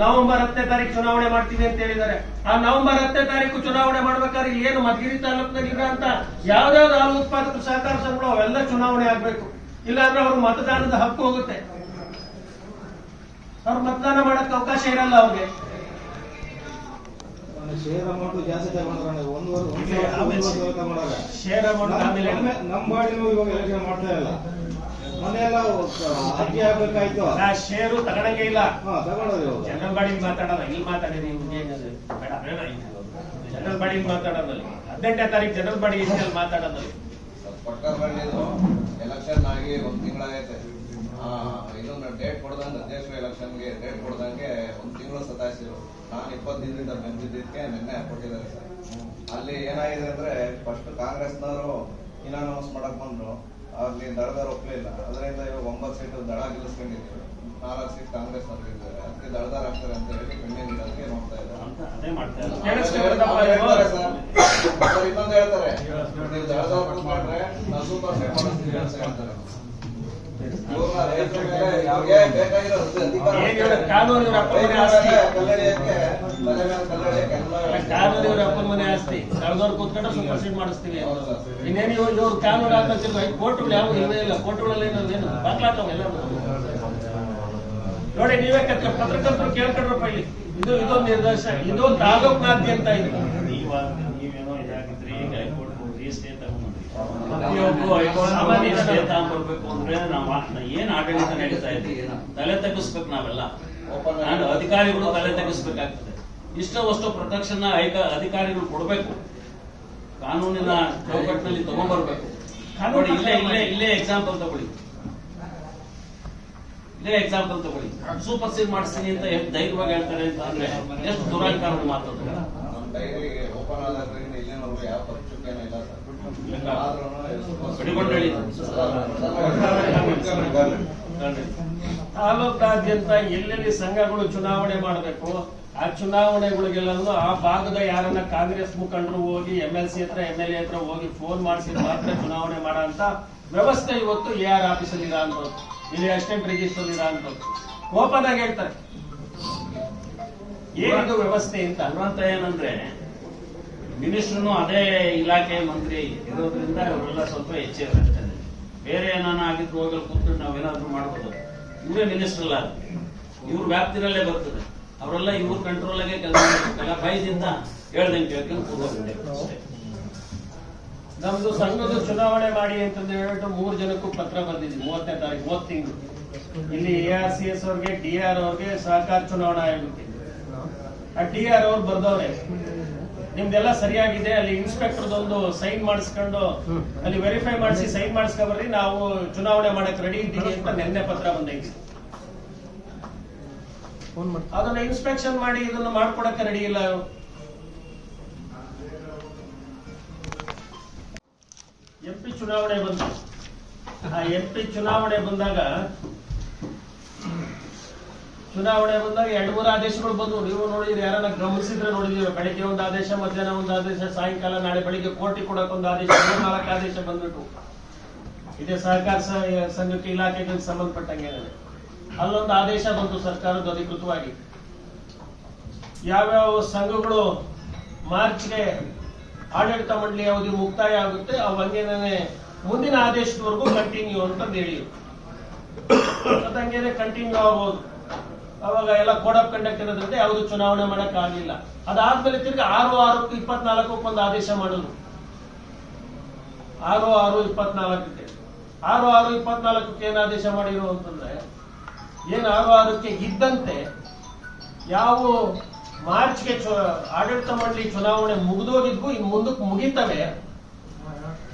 Speaker 1: ನವೆಂಬರ್ ಹತ್ತನೇ ತಾರೀಕು ಚುನಾವಣೆ ಮಾಡ್ತೀವಿ ಅಂತ ಹೇಳಿದ್ದಾರೆ. ಆ ನವೆಂಬರ್ ಹತ್ತನೇ ತಾರೀಕು ಚುನಾವಣೆ ಮಾಡ್ಬೇಕಾದ್ರೆ ಏನು ಮಧುಗಿರಿ ತಾಲೂಕಿನಲ್ಲಿ ಅಂತ ಯಾವ್ದಾವ್ದು ಹಾಲು ಉತ್ಪಾದಕ ಸಹಕಾರ ಸಂಘಗಳು ಅವೆಲ್ಲ ಚುನಾವಣೆ ಆಗ್ಬೇಕು. ಇಲ್ಲಾಂದ್ರೆ ಅವ್ರ ಮತದಾನದ ಹಕ್ಕು ಹೋಗುತ್ತೆ. ಅವ್ರು ಮತದಾನ ಮಾಡಕ್ಕೆ ಅವಕಾಶ ಇರಲ್ಲ ಅವ್ರಿಗೆ.
Speaker 3: ಶೇರ್ ಅಮೌಂಟ್ ಜಾಸ್ತಿ ತಗೊಂಡ್ರೆ ಒಂದು ವರ್ಷ ತಗೊಂಡಾಗ
Speaker 1: ಶೇರ್ ಅಮೌಂಟ್ ಆಮೇಲೆ
Speaker 3: ನಮ್ಮ- ಬಾಡಿನೂ ಇವಾಗ ಎಲೆಕ್ಷನ್ ಮಾಡ್ತಾ ಇಲ್ಲ. ಮನೆಯೆಲ್ಲ ಅರ್ಜಿ ಆಗ್ಬೇಕಾಯ್ತು
Speaker 1: ಆ ಶೇರು ತಗೊಳಂಗೆ ಇಲ್ಲ.
Speaker 3: ಇವಾಗ.
Speaker 1: ಜನರಲ್ ಬಾಡಿ ಮಾತಾಡಲ್ಲ ಇಲ್ಲಿ ಮಾತಾಡಿರಿ ಬೇಡ ಬೇಡ ಜನರಲ್ ಬಾಡಿ ಮಾತಾಡೋದಲ್ಲಿ ಹದಿನೆಂಟನೇ ತಾರೀಕು ಜನರಲ್ ಬಾಡಿ ಇದ್ದಲ್ಲಿ ಮಾತಾಡೋದಲ್ಲಿ
Speaker 4: ಪಟ್ಟಣದಲ್ಲಿದ್ದು ಎಲೆಕ್ಷನ್ ಆಗಿ ಒಂದ್ ತಿಂಗಳಾಗೈತೆ ಇದನ್ನ ಡೇಟ್ ಕೊಡ್ದಂಗೆ ಅಧ್ಯಕ್ಷ ಎಲೆಕ್ಷನ್ಗೆ ಡೇಟ್ ಕೊಡ್ದಂಗೆ ಒಂದು ತಿಂಗಳು ಸತಾಯಿಸಿದ್ರು. ನಾನು ಇಪ್ಪತ್ತು ದಿನದಿಂದ ಬಂದಿದ್ದಕ್ಕೆ ನಿನ್ನೆ ಕೊಟ್ಟಿದ್ದಾರೆ ಸರ್. ಅಲ್ಲಿ ಏನಾಗಿದೆ ಅಂದ್ರೆ ಫಸ್ಟ್ ಕಾಂಗ್ರೆಸ್ನವರು ಇನಾನೌನ್ಸ್ ಮಾಡಕ್ ಬಂದ್ರು. ಅಲ್ಲಿ ದಳದವ್ರು ಒಪ್ಪಲಿಲ್ಲ ಅದರಿಂದ ಇವಾಗ ಒಂಬತ್ತು ಸೀಟು ದಳ ಗೆಲ್ಲಿಸ್ಕೊಂಡಿದ್ದೀವಿ ನಾಲ್ಕು ಸೀಟ್ ಕಾಂಗ್ರೆಸ್ ಇದ್ದಾರೆ ಅದಕ್ಕೆ ದಳದಾರ ಆಗ್ತಾರೆ ಅಂತ ಹೇಳಿ ಪೆಂಡಿಂಗ್ ಇರೋದಕ್ಕೆ ನೋಡ್ತಾ ಇದ್ದಾರೆ.
Speaker 2: ಅಂತ ಅದೇ ಮಾಡ್ತಾ ಇರೋದು.
Speaker 1: ಕೇಳಿಸ್ಕೊಂಡ್ರಪ್ಪ
Speaker 4: ಆಮೇಲೆ ಸರ್. ಸರ್. ಇನ್ನೊಂದು ಹೇಳ್ತಾರೆ. ನೀವು ದಳದವ್ರು ಮಾಡ್ರೆ ನಾವು ಸೂಪರ್ ಸೆಟ್ ಮಾಡಿಸ್ತೀವಿ ಅಂತ ಹೇಳ್ತಾರೆ.
Speaker 1: ಕಾನೂನು ಅಪ್ಪನ ಮನೆ ಆಸ್ತಿ. ಕಳೆದವ್ರು ಸೂಪರ್ ಸೀಟ್ ಮಾಡಿಸ್ತೀವಿ. ಇನ್ನೇನು ಇವ್ರು ಇವ್ರು ಕಾನೂನು ಹಾಕಿರ್ತೀವಿ ಕೋರ್ಟ್ಗಳು ಯಾವ ಇಲ್ವೇ ಇಲ್ಲ ಕೋರ್ಟ್ಗಳಲ್ಲಿ ಏನು ಬಾಗ್ಲಾಟವ್ ಎಲ್ಲ ನೋಡಿ ನೀವೇ ಕತ್ತ ಪತ್ರಕರ್ತರು ಕೇಳ್ಕೊಂಡ್ರಪ್ಪ ಇಲ್ಲಿ ಇದು ಇದೊಂದು ನಿರ್ದೇಶ ಇದು ತಾಲೂಕ್ನಾದ್ಯಂತ ಇದು
Speaker 2: ನೀವೇನೋ ಇದಾಗಿದ್ರಿ ಹೈಕೋರ್ಟ್
Speaker 1: ಹೈಕೋರ್ಟ್
Speaker 2: ಸಾಮಾನ್ಯ ಸ್ಟೇ ತಗೊಂಡ್ಬರ್ಬೇಕು ಅಂದ್ರೆ ನಾವು ಏನ್ ಆಡಳಿತ ನಡೀತಾ ಇದ್ದೀವಿ ತಲೆ ತಗ್ಗಿಸ್ಬೇಕು ನಾವೆಲ್ಲ. ನಾನು ಅಧಿಕಾರಿಗಳು ತಲೆ ತಗ್ಗಿಸ್ಬೇಕಾಗ್ತದೆ. ಇಷ್ಟವಷ್ಟು ಪ್ರೊಟೆಕ್ಷನ್ ಐಕ ಅಧಿಕಾರಿಗಳು ಕೊಡಬೇಕು. ಕಾನೂನಿನ ಚೌಕಟ್ಟಿನಲ್ಲಿ ತಗೊಂಡ್ಬರ್ಬೇಕು ನೋಡಿ ಇಲ್ಲೇ ಇಲ್ಲೇ ಇಲ್ಲೇ ಎಕ್ಸಾಂಪಲ್ ತಗೊಳ್ಳಿ. ಇಲ್ಲೇ ಎಕ್ಸಾಂಪಲ್ ತಗೊಳ್ಳಿ. ಸೂಪರ್ ಸೀಡ್ ಮಾಡಿಸ್ತೀನಿ ಅಂತ ಎಷ್ಟು ಧೈರ್ಯವಾಗಿ ಹೇಳ್ತಾರೆ ಅಂತ ಅಂದ್ರೆ ಎಷ್ಟು ದುರಾಂಕಾರದ ಮಾತದು
Speaker 1: ತಾಲೂಕಾದ್ಯಂತ ಎಲ್ಲೆಲ್ಲಿ ಸಂಘಗಳು ಚುನಾವಣೆ ಮಾಡಬೇಕು, ಆ ಚುನಾವಣೆಗಳಿಗೆಲ್ಲೂ ಆ ಭಾಗದ ಯಾರನ್ನ ಕಾಂಗ್ರೆಸ್ ಮುಖಂಡರು ಹೋಗಿ ಎಂ ಎಲ್ ಸಿ ಹತ್ರ ಎಂ ಎಲ್ ಎ ಹತ್ರ ಹೋಗಿ ಫೋನ್ ಮಾಡಿಸಿ ಮಾತ್ರ ಚುನಾವಣೆ ಮಾಡ ಅಂತ ವ್ಯವಸ್ಥೆ ಇವತ್ತು ಎ ಆರ್ ಆಫೀಸಲ್ಲಿ ಇರೋ ಅಂಥದ್ದು ಇಲ್ಲಿ ಅಸಿಸ್ಟೆಂಟ್ ರಿಜಿಸ್ಟರ್ ಇರೋ ಅನ್ಬೋದು ಓಪನ್ ಆಗಿ ಹೇಳ್ತಾರೆ. ಏನಿದು ವ್ಯವಸ್ಥೆ ಅಂತ?
Speaker 2: ದುರಂತ ಏನಂದ್ರೆ ಮಿನಿಸ್ಟ್ರು ಅದೇ ಇಲಾಖೆ ಮಂತ್ರಿ ಇರೋದ್ರಿಂದ ಅವರೆಲ್ಲ ಸ್ವಲ್ಪ ಹೆಚ್ಚಿರಷ್ಟೇ ಬೇರೆ ಏನಾನ ಆಗಿದ್ರು ಹೋಗಲು ಕೂತ್ಕೊಂಡು ನಾವೇನಾದ್ರೂ ಮಾಡ್ಬೋದು. ಇವರೇ ಮಿನಿಸ್ಟರ್ ಅಲ್ಲ ಇವ್ರ ವ್ಯಾಪ್ತಿನಲ್ಲೇ ಬರ್ತದೆ. ಅವರೆಲ್ಲ ಇವ್ರ ಕಂಟ್ರೋಲಾಗೆ ಕೆಲಸ ಮಾಡ್ಬೇಕಲ್ಲ. ಭಯದಿಂದ ಹೇಳ್ದಂಗೆ ಕೇಳ್ಕೊಂಡು ಅಷ್ಟೇ.
Speaker 1: ನಮ್ದು ಸಂಘದ ಚುನಾವಣೆ ಮಾಡಿ ಅಂತಂದು ಹೇಳ್ಬಿಟ್ಟು ಮೂರು ಜನಕ್ಕೂ ಪತ್ರ ಬಂದಿದ್ವಿ ಮೂವತ್ತನೇ ತಾರೀಕು, ಮೂವತ್ತು ತಿಂಗಳು. ಇಲ್ಲಿ ಎ ಆರ್ ಸಿ ಎಸ್ ಅವ್ರಿಗೆ ಡಿ ಆರ್ ಅವ್ರಿಗೆ ಸಹಕಾರ ಚುನಾವಣಾ ಆಯೋಗಕ್ಕೆ. ಆ ಡಿ ಆರ್ ಅವ್ರು ಬರ್ದವ್ರೆ. ನಿಮ್ದೆಲ್ಲ ಸರಿಯಾಗಿದೆ ಅಲ್ಲಿ ಇನ್ಸ್ಪೆಕ್ಟರ್ ಒಂದು ಸೈನ್ ಮಾಡಿಸ್ಕೊಂಡು ಅಲ್ಲಿ ವೆರಿಫೈ ಮಾಡಿಸಿ ಸೈನ್ ಮಾಡಿಸ್ಕೊಬರ್ರಿ ನಾವು ಚುನಾವಣೆ ಮಾಡಕ್ ರೆಡಿ ಇದ್ದೀವಿ ಅಂತ ನಿನ್ನೆ ಪತ್ರ ಬಂದೈತಿ. ಅದನ್ನ ಇನ್ಸ್ಪೆಕ್ಷನ್ ಮಾಡಿ ಇದನ್ನ ಮಾಡ್ಕೊಡಕ್ಕೆ ರೆಡಿ ಇಲ್ಲ. ಎಂ ಪಿ ಚುನಾವಣೆ ಬಂತು. ಆ ಎಂ ಪಿ ಚುನಾವಣೆ ಬಂದಾಗ ಚುನಾವಣೆ ಬಂದಾಗ ಎರಡು ಮೂರು ಆದೇಶಗಳು ಬಂದು, ನೀವು ನೋಡಿದ್ರೆ ಯಾರನ್ನ ಗಮನಿಸಿದ್ರೆ ನೋಡಿದೀವಿ. ಬೆಳಿಗ್ಗೆ ಒಂದು ಆದೇಶ, ಮಧ್ಯಾಹ್ನ ಒಂದು ಆದೇಶ, ಸಾಯಂಕಾಲ ನಾಳೆ ಬೆಳಿಗ್ಗೆ ಕೋಟಿ ಕೊಡಕ್ಕೆ ಒಂದು ಆದೇಶ ನಾಲ್ಕು ಆದೇಶ ಬಂದ್ಬಿಟ್ಟು. ಇದೇ ಸಹಕಾರ ಸಂಘಕ್ಕೆ ಇಲಾಖೆಗೆ ಸಂಬಂಧಪಟ್ಟಂಗೆ ಅಲ್ಲೊಂದು ಆದೇಶ ಬಂತು ಸರ್ಕಾರದ ಅಧಿಕೃತವಾಗಿ. ಯಾವ್ಯಾವ ಸಂಘಗಳು ಮಾರ್ಚ್ಗೆ ಆಡಳಿತ ಮಂಡಳಿ ಅವಧಿ ಮುಕ್ತಾಯ ಆಗುತ್ತೆ ಅವಂಗೇನೆ ಮುಂದಿನ ಆದೇಶದವರೆಗೂ ಕಂಟಿನ್ಯೂ ಅಂತಂದು ಹೇಳಿ ಅದಂಗೇನೆ ಕಂಟಿನ್ಯೂ ಆಗ್ಬೋದು. ಅವಾಗ ಎಲ್ಲ ಕೋಡ್ ಆಫ್ ಕಂಡಕ್ಟ್ ಇರೋದ್ರಿಂದ ಯಾವುದು ಚುನಾವಣೆ ಮಾಡಕ್ ಆಗಿಲ್ಲ ಅದಾದ್ಮೇಲೆ ತಿರ್ಗಿ ಆರು ಆರು ಇಪ್ಪತ್ನಾಲ್ಕಕ್ಕೆ ಒಂದು ಆದೇಶ ಮಾಡೋದು. ಆರು ಆರು ಇಪ್ಪತ್ನಾಲ್ಕಕ್ಕೆ. ಆರು ಆರು ಇಪ್ಪತ್ನಾಲ್ಕಕ್ಕೆ ಏನ್ ಆದೇಶ ಮಾಡಿರು ಅಂತಂದ್ರೆ, ಏನ್ ಆರು ಆರಕ್ಕೆ ಇದ್ದಂತೆ ಯಾವ ಮಾರ್ಚ್ಗೆ ಆಡಳಿತ ಮಂಡಳಿ ಚುನಾವಣೆ ಮುಗಿದೋಗಿದ್ವು ಇನ್ ಮುಂದಕ್ಕೆ ಮುಗಿತವೆ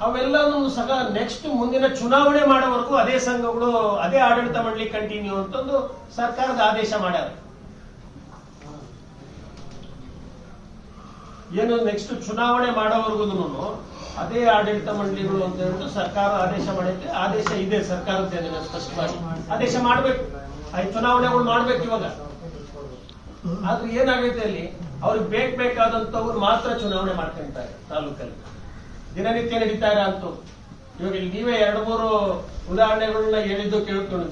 Speaker 1: ಅವೆಲ್ಲನೂ ಸಹ ನೆಕ್ಸ್ಟ್ ಮುಂದಿನ ಚುನಾವಣೆ ಮಾಡೋವರೆಗೂ ಅದೇ ಸಂಘಗಳು, ಅದೇ ಆಡಳಿತ ಮಂಡಳಿ ಕಂಟಿನ್ಯೂ ಅಂತಂದು ಸರ್ಕಾರದ ಆದೇಶ ಮಾಡ್ಯಾರ. ಏನು ನೆಕ್ಸ್ಟ್ ಚುನಾವಣೆ ಮಾಡೋವರೆಗೂ ಅದೇ ಆಡಳಿತ ಮಂಡಳಿಗಳು ಅಂತ ಹೇಳ್ಬಿಟ್ಟು ಸರ್ಕಾರ ಆದೇಶ ಮಾಡೈತೆ. ಆದೇಶ ಇದೆ ಸರ್ಕಾರದ ಸ್ಪಷ್ಟವಾಗಿ ಆದೇಶ ಮಾಡ್ಬೇಕು. ಆಯ್ತು ಚುನಾವಣೆಗಳು ಮಾಡ್ಬೇಕು ಇವಾಗ. ಆದ್ರೆ ಏನಾಗೈತೆ ಅಲ್ಲಿ? ಅವ್ರಿಗೆ ಬೇಕ್ ಬೇಕಾದಂತವ್ರು ಮಾತ್ರ ಚುನಾವಣೆ ಮಾಡ್ಕೊಂತಾರೆ ತಾಲೂಕಲ್ಲಿ. ದಿನನಿತ್ಯ ನಡೀತಾರೆ ಅಂತೂ ಇವಾಗ ನೀವೇ ಎರಡು ಮೂರು ಉದಾಹರಣೆಗಳನ್ನ ಹೇಳಿದ್ದು ಕೇಳ್ಕೊಂಡು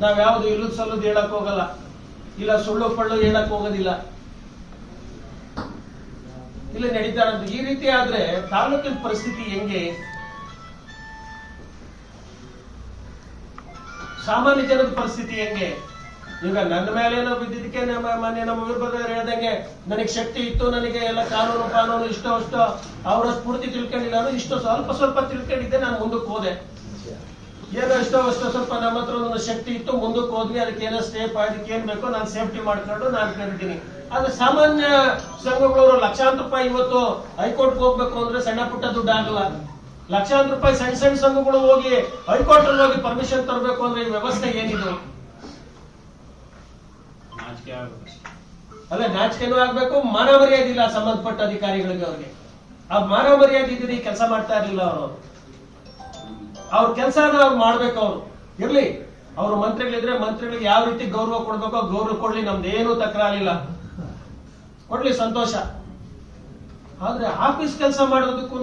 Speaker 1: ನಾವ್ ಯಾವ್ದು ಇಲ್ಲದ್ ಸಲ್ಲದ್ ಹೇಳಕ್ ಹೋಗಲ್ಲ. ಇಲ್ಲ ಸುಳ್ಳು ಪಳ್ಳು ಹೇಳಕ್ ಹೋಗೋದಿಲ್ಲ. ಇಲ್ಲಿ ನಡೀತಾರಂತ ಈ ರೀತಿ ಆದ್ರೆ ತಾಲೂಕಿನ ಪರಿಸ್ಥಿತಿ ಹೆಂಗೆ? ಸಾಮಾನ್ಯ ಜನದ ಪರಿಸ್ಥಿತಿ ಹೆಂಗೆ? ಈಗ ನನ್ನ ಮೇಲೇನೋ ಬಿದ್ದಿದ್ದಕ್ಕೆ ನಮ್ಮ ನಮ್ಮ ವೀರಭದ್ರ ಹೇಳ್ದಂಗೆ, ನನಗೆ ಶಕ್ತಿ ಇತ್ತು, ನನಗೆ ಎಲ್ಲ ಕಾನೂನು ಕಾನೂನು ಇಷ್ಟೋ ಅಷ್ಟೋ, ಅವರ ಸ್ಫೂರ್ತಿ ತಿಳ್ಕೊಂಡಿಲ್ಲ ಅನ್ನೋ ಇಷ್ಟು ಸ್ವಲ್ಪ ಸ್ವಲ್ಪ ತಿಳ್ಕೊಂಡಿದ್ದೆ, ನಾನು ಮುಂದಕ್ಕೆ ಹೋದೆ. ಏನೋ ಇಷ್ಟೋ ಅಷ್ಟೋ ಸ್ವಲ್ಪ ನಮ್ಮ ಹತ್ರ ಒಂದು ಶಕ್ತಿ ಇತ್ತು, ಮುಂದಕ್ಕೆ ಹೋದ್ವಿ, ಅದಕ್ಕೆ ಏನೋ ಸ್ಟೇಪ್ ಅದಕ್ಕೆ ಏನ್ ಬೇಕೋ ನಾನು ಸೇಫ್ಟಿ ಮಾಡ್ಕೊಂಡು ನಾನು ಕರಿತೀನಿ. ಆದ್ರೆ ಸಾಮಾನ್ಯ ಸಂಘಗಳವರು ಲಕ್ಷಾಂತರ ರೂಪಾಯಿ ಇವತ್ತು ಹೈಕೋರ್ಟ್ಗೆ ಹೋಗ್ಬೇಕು ಅಂದ್ರೆ ಸಣ್ಣ ಪುಟ್ಟ ದುಡ್ಡು ಆಗಲ್ಲ. ಲಕ್ಷಾಂತರ ರೂಪಾಯಿ ಸಣ್ಣ ಸಣ್ಣ ಸಂಘಗಳು ಹೋಗಿ ಹೈಕೋರ್ಟ್ ಅಲ್ಲಿ ಹೋಗಿ ಪರ್ಮಿಷನ್ ತರಬೇಕು ಅಂದ್ರೆ ಈ ವ್ಯವಸ್ಥೆ ಏನಿದು?
Speaker 2: ನಾಚಿಕೆ ಆಗ್ಬೇಕು.
Speaker 1: ಅಲ್ಲ, ನಾಚಿಕೆನೂ ಆಗ್ಬೇಕು ಮಾನ ಮರ್ಯಾದೆ ಇಲ್ಲ ಸಂಬಂಧಪಟ್ಟ ಅಧಿಕಾರಿಗಳಿಗೆ ಅವ್ರಿಗೆ. ಆ ಮಾನ ಮರ್ಯಾದೆ ಇದ್ರೆ ಕೆಲಸ ಮಾಡ್ತಾ ಇರ್ಲಿಲ್ಲ ಅವರು. ಅವ್ರ ಕೆಲಸನ ಅವ್ರು ಮಾಡ್ಬೇಕು ಅವರು. ಇರ್ಲಿ, ಅವ್ರ ಮಂತ್ರಿಗಳಿದ್ರೆ ಮಂತ್ರಿಗಳಿಗೆ ಯಾವ ರೀತಿ ಗೌರವ ಕೊಡ್ಬೇಕೋ ಗೌರವ ಕೊಡ್ಲಿ ನಮ್ದು ಏನು ತಕರಾರಿಲ್ಲ. ಕೊಡ್ಲಿ ಸಂತೋಷ. ಆದ್ರೆ ಆಫೀಸ್ ಕೆಲಸ ಮಾಡೋದಕ್ಕೂ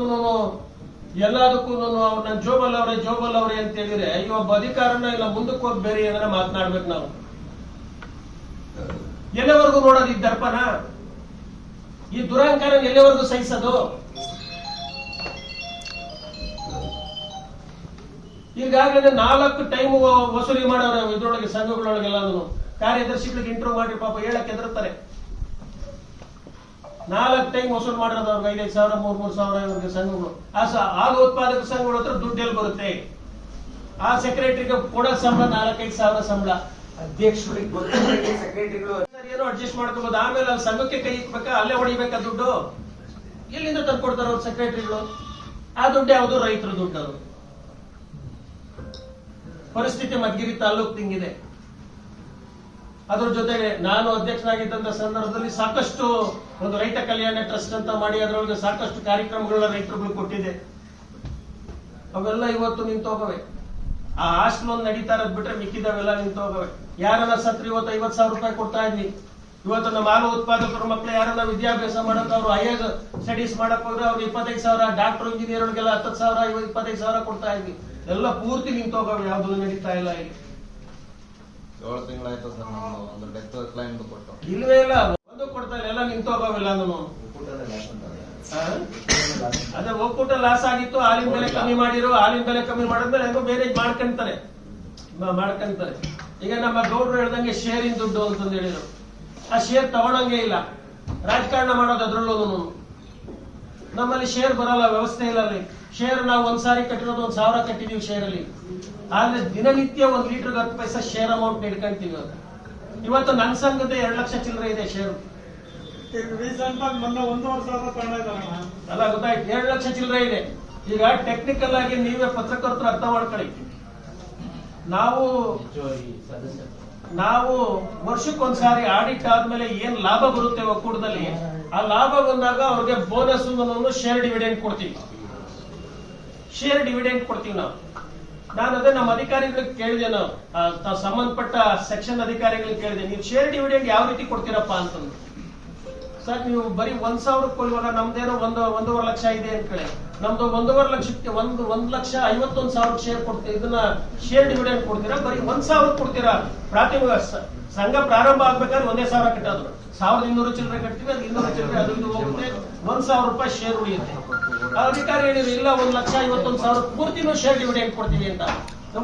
Speaker 1: ಎಲ್ಲದಕ್ಕೂ ಅವ್ರನ್ನ ಜೋಬಲ್ ಅವ್ರೆ ಜೋಬಲ್ ಅವ್ರೆ ಅಂತ ಹೇಳಿದ್ರೆ ಈ ಒಬ್ಬ ಅಧಿಕಾರನ ಇಲ್ಲ, ಮುಂದಕ್ಕೆ ಹೋಗಿ ಬೇರೆ ಏನಾರ ಮಾತನಾಡ್ಬೇಕು ನಾವು. ಎಲ್ಲಿವರೆಗೂ ನೋಡೋದು ಈ ದರ್ಪಣ ಈ ದುರಹಂಕಾರ ಎಲ್ಲವರೆಗೂ ಸಹಿಸೋದು? ಈಗಾಗಲೇ ನಾಲ್ಕು ಟೈಮ್ ವಸೂಲಿ ಮಾಡೋರು ಇದ್ರೊಳಗೆ ಸಂಘಗಳೊಳಗೆಲ್ಲೂ ಕಾರ್ಯದರ್ಶಿಗಳಿಗೆ ಇಂಟರ್ವ್ಯೂ ಮಾಡಿ ಪಾಪ ಹೇಳಕ್ಕೆ ಹೆದರ್ತಾರೆ. ನಾಲ್ಕು ಟೈಮ್ ವಸೂಲಿ ಮಾಡಿರೋದು ಅವ್ರಿಗೆ ಐದೈದು ಸಾವಿರ, ಮೂರ್, ಮೂರು ಸಾವಿರ ಇವ್ರಿಗೆ ಸಂಘಗಳು. ಆ ಹಾಲು ಉತ್ಪಾದಕ ಸಂಘಗಳ ಹತ್ರ ದುಡ್ಡು ಬರುತ್ತೆ. ಆ ಸೆಕ್ರೆಟರಿಗೆ ಕೊಡೋ ಸಂಬಳ ನಾಲ್ಕೈದು ಸಾವಿರ ಸಂಬಳ.
Speaker 5: ಅಧ್ಯಕ್ಷರಿಗೆ ಸೆಕ್ರೆಟರಿಗಳು
Speaker 1: ಏನೋ ಅಡ್ಜಸ್ಟ್ ಮಾಡ್ಕೋಬಹುದು ಆಮೇಲೆ ಅಲ್ಲಿ ಸಂಘಕ್ಕೆ ಕೈ ಇಕ್ಬೇಕಾ? ಅಲ್ಲೇ ಹೊಡಿಬೇಕಾ ದುಡ್ಡು? ಎಲ್ಲಿಂದ ತಂದ್ಕೊಡ್ತಾರ ಅವ್ರ ಸೆಕ್ರೆಟರಿಗಳು ಆ ದುಡ್ಡು ಯಾವುದು? ರೈತರ ದುಡ್ಡು ಅದು. ಪರಿಸ್ಥಿತಿ ಮದ್ಗಿರಿ ತಾಲೂಕ್ ತಿಂಗಿದೆ ಅದ್ರ ಜೊತೆಗೆ ನಾನು ಅಧ್ಯಕ್ಷನಾಗಿದ್ದಂತ ಸಂದರ್ಭದಲ್ಲಿ ಸಾಕಷ್ಟು ಒಂದು ರೈತ ಕಲ್ಯಾಣ ಟ್ರಸ್ಟ್ ಅಂತ ಮಾಡಿ ಅದರೊಳಗೆ ಸಾಕಷ್ಟು ಕಾರ್ಯಕ್ರಮಗಳನ್ನ ರೈತರುಗಳು ಕೊಟ್ಟಿದೆ. ಅವೆಲ್ಲ ಇವತ್ತು ನಿಂತೋಗವೆ. ಆ ಆಸ್ಟ್ ಲೋನ್ ನಡೀತಾ ಇರೋದ್ ಬಿಟ್ರೆ ಮಿಕ್ಕಿದವೆಲ್ಲ ನಿಂತೋಗವೆ ಯಾರನ್ನ ಸತ್ರ ಇವತ್ತು ಐವತ್ ಸಾವಿರ ರೂಪಾಯಿ ಕೊಡ್ತಾ ಇದ್ವಿ ಇವತ್ತು ನಮ್ಮ ಹಾಲು ಉತ್ಪಾದಕರ ಮಕ್ಕಳು ಯಾರನ್ನ ವಿದ್ಯಾಭ್ಯಾಸ ಮಾಡಕ್ ಅವ್ರು ಐ ಸ್ಟಡೀಸ್ ಮಾಡಕ್ ಹೋದ್ರೆ ಅವ್ರು ಇಪ್ಪತ್ತೈದು ಸಾವಿರ ಡಾಕ್ಟರ್ ಇಂಜಿನಿಯರ್ಗೆಲ್ಲ ಹತ್ತು ಸಾವಿರ ಇವತ್ತು ಇಪ್ಪತ್ತೈದು ಸಾವಿರ ಕೊಡ್ತಾ ಇದ್ವಿ ಎಲ್ಲ ಪೂರ್ತಿ ನಿಂತೋಗವೆ ಯಾವ್ದು ನಡೀತಾ ಇಲ್ಲ ಇಲ್ಲಿ.
Speaker 4: ಏಳು ತಿಂಗಳಾಯ್ತು ಸರ್ ನಮ್ದು ಒಂದು ಡೆತ್ ಕ್ಲೈಂಟ್ ಕೊಟ್ಟು.
Speaker 1: ಇಲ್ವೇ ಇಲ್ಲ. ಒಂದು ಕೊಡ್ತಾ ಇಲ್ಲ ಎಲ್ಲ ನಿಂತೋಗವೆಲ್ಲ ಅದೇ ಒಕ್ಕೂಟ ಲಾಸ್ ಆಗಿತ್ತು, ಹಾಲಿನ ಬೆಲೆ ಕಮ್ಮಿ ಮಾಡಿರು, ಹಾಲಿನ ಬೆಲೆ ಕಮ್ಮಿ ಮಾಡಿದ್ಮೇಲೆ ಹೆಂಗೋ ಬೇರೆ ಮಾಡ್ಕೊಂತಾರೆ. ಮಾಡ್ಕೊಂತಾರೆ. ಈಗ ನಮ್ಮ ಗೌಡ್ರು ಹೇಳ್ದಂಗೆ ಶೇರಿನ ದುಡ್ಡು ಅಂತಂದು ಹೇಳಿದ್ರು. ಆ ಶೇರ್ ತಗೊಳಂಗೆ ಇಲ್ಲ. ರಾಜಕಾರಣ ಮಾಡೋದು ಅದ್ರಲ್ಲೂ ನಮ್ಮಲ್ಲಿ ಶೇರ್ ಬರಲ್ಲ, ವ್ಯವಸ್ಥೆ ಇಲ್ಲ ಅಲ್ಲಿ. ಶೇರ್ ನಾವು ಒಂದ್ ಸಾರಿ ಕಟ್ಟಿರೋದು, ಒಂದ್ ಸಾವಿರ ಕಟ್ಟಿದೀವಿ ಶೇರ್ ಅಲ್ಲಿ. ಆದ್ರೆ ದಿನನಿತ್ಯ ಒಂದ್ ಲೀಟರ್ ಹತ್ತು ಪೈಸಾ ಶೇರ್ ಅಮೌಂಟ್ ಇಟ್ಕೊಂತೀವಿ ಇವತ್ತು ನನ್ನ ಸಂಘದ ಎರಡು ಲಕ್ಷ ಚಿಲ್ಲರೆ ಇದೆ ಶೇರ್
Speaker 3: ರೀಸೆಂಟ್ ಆಗಿ ಮೊನ್ನೆ
Speaker 1: ಅಲ್ಲ, ಗೊತ್ತಾಯ್ತು. ಲಕ್ಷ ಚಿಲ್ಲರೆ ಇದೆ. ಈಗ ಟೆಕ್ನಿಕಲ್ ಆಗಿ ನೀವೇ ಪತ್ರಕರ್ತರು ಅರ್ಥ ಮಾಡ್ಕೊಳ್ಳಿ. ನಾವು ನಾವು ವರ್ಷಕ್ಕೊಂದ್ಸಾರಿ ಆಡಿಟ್ ಆದ್ಮೇಲೆ ಏನ್ ಲಾಭ ಬರುತ್ತೆ ಒಕ್ಕೂಟದಲ್ಲಿ, ಆ ಲಾಭ ಬಂದಾಗ ಅವ್ರಿಗೆ ಬೋನಸ್ ಶೇರ್ ಡಿವಿಡೆಂಟ್ ಕೊಡ್ತೀವಿ. ಶೇರ್ ಡಿವಿಡೆಂಟ್ ಕೊಡ್ತೀವಿ ನಾವು. ನಾನು ಅದೇ ನಮ್ಮ ಅಧಿಕಾರಿಗಳಿಗೆ ಕೇಳಿದೆ ನಾವು ಸಂಬಂಧಪಟ್ಟ ಸೆಕ್ಷನ್ ಅಧಿಕಾರಿಗಳಿಗೆ ಕೇಳಿದೆ. ನೀವು ಶೇರ್ ಡಿವಿಡೆಂಟ್ ಯಾವ ರೀತಿ ಕೊಡ್ತೀರಪ್ಪ ಅಂತಂದು. ಸರ್, ನೀವು ಬರೀ ಒಂದ್ ಸಾವಿರ ಕೊಡುವಾಗ ನಮ್ದೇನೋ ಒಂದು ಒಂದೂವರೆ ಲಕ್ಷ ಇದೆ ಅಂತ ಕೇಳಿ. ನಮ್ದು ಒಂದೂವರೆ ಲಕ್ಷಕ್ಕೆ ಒಂದ್ ಒಂದ್ ಲಕ್ಷ ಐವತ್ತೊಂದ್ ಸಾವಿರ ಶೇರ್ ಕೊಡ್ತೀವಿ ಇದನ್ನ ಶೇರ್ ಡಿವಿಡೆಂಡ್ ಕೊಡ್ತೀರಾ? ಬರೀ ಒಂದ್ ಸಾವಿರ ಕೊಡ್ತೀರಾ? ಪ್ರಾಥಮಿಕ ಸಂಘ ಪ್ರಾರಂಭ ಆಗ್ಬೇಕಾದ್ರೆ ಒಂದೇ ಸಾವಿರ ಕಟ್ಟೋದು. ಸಾವಿರದ ಇನ್ನೂರು ಚಿಲ್ಲರೆ ಕಟ್ತೀವಿ, ಅದು ಇನ್ನೂರು ಚಿಲ್ಲರೆ ಅದು ಇದು ಹೋಗುತ್ತೆ. ಒಂದ್ ಸಾವಿರ ರೂಪಾಯಿ ಶೇರ್ ಉಳಿಯುತ್ತೆ. ಅಧಿಕಾರಿ ಹೇಳಿದ್ರು ಇಲ್ಲ, ಒಂದ್ ಲಕ್ಷ ಐವತ್ತೊಂದ್ ಸಾವಿರ ಪೂರ್ತಿನೂ ಶೇರ್ ಡಿವಿಡೆಂಡ್ ಕೊಡ್ತೀವಿ ಅಂತ.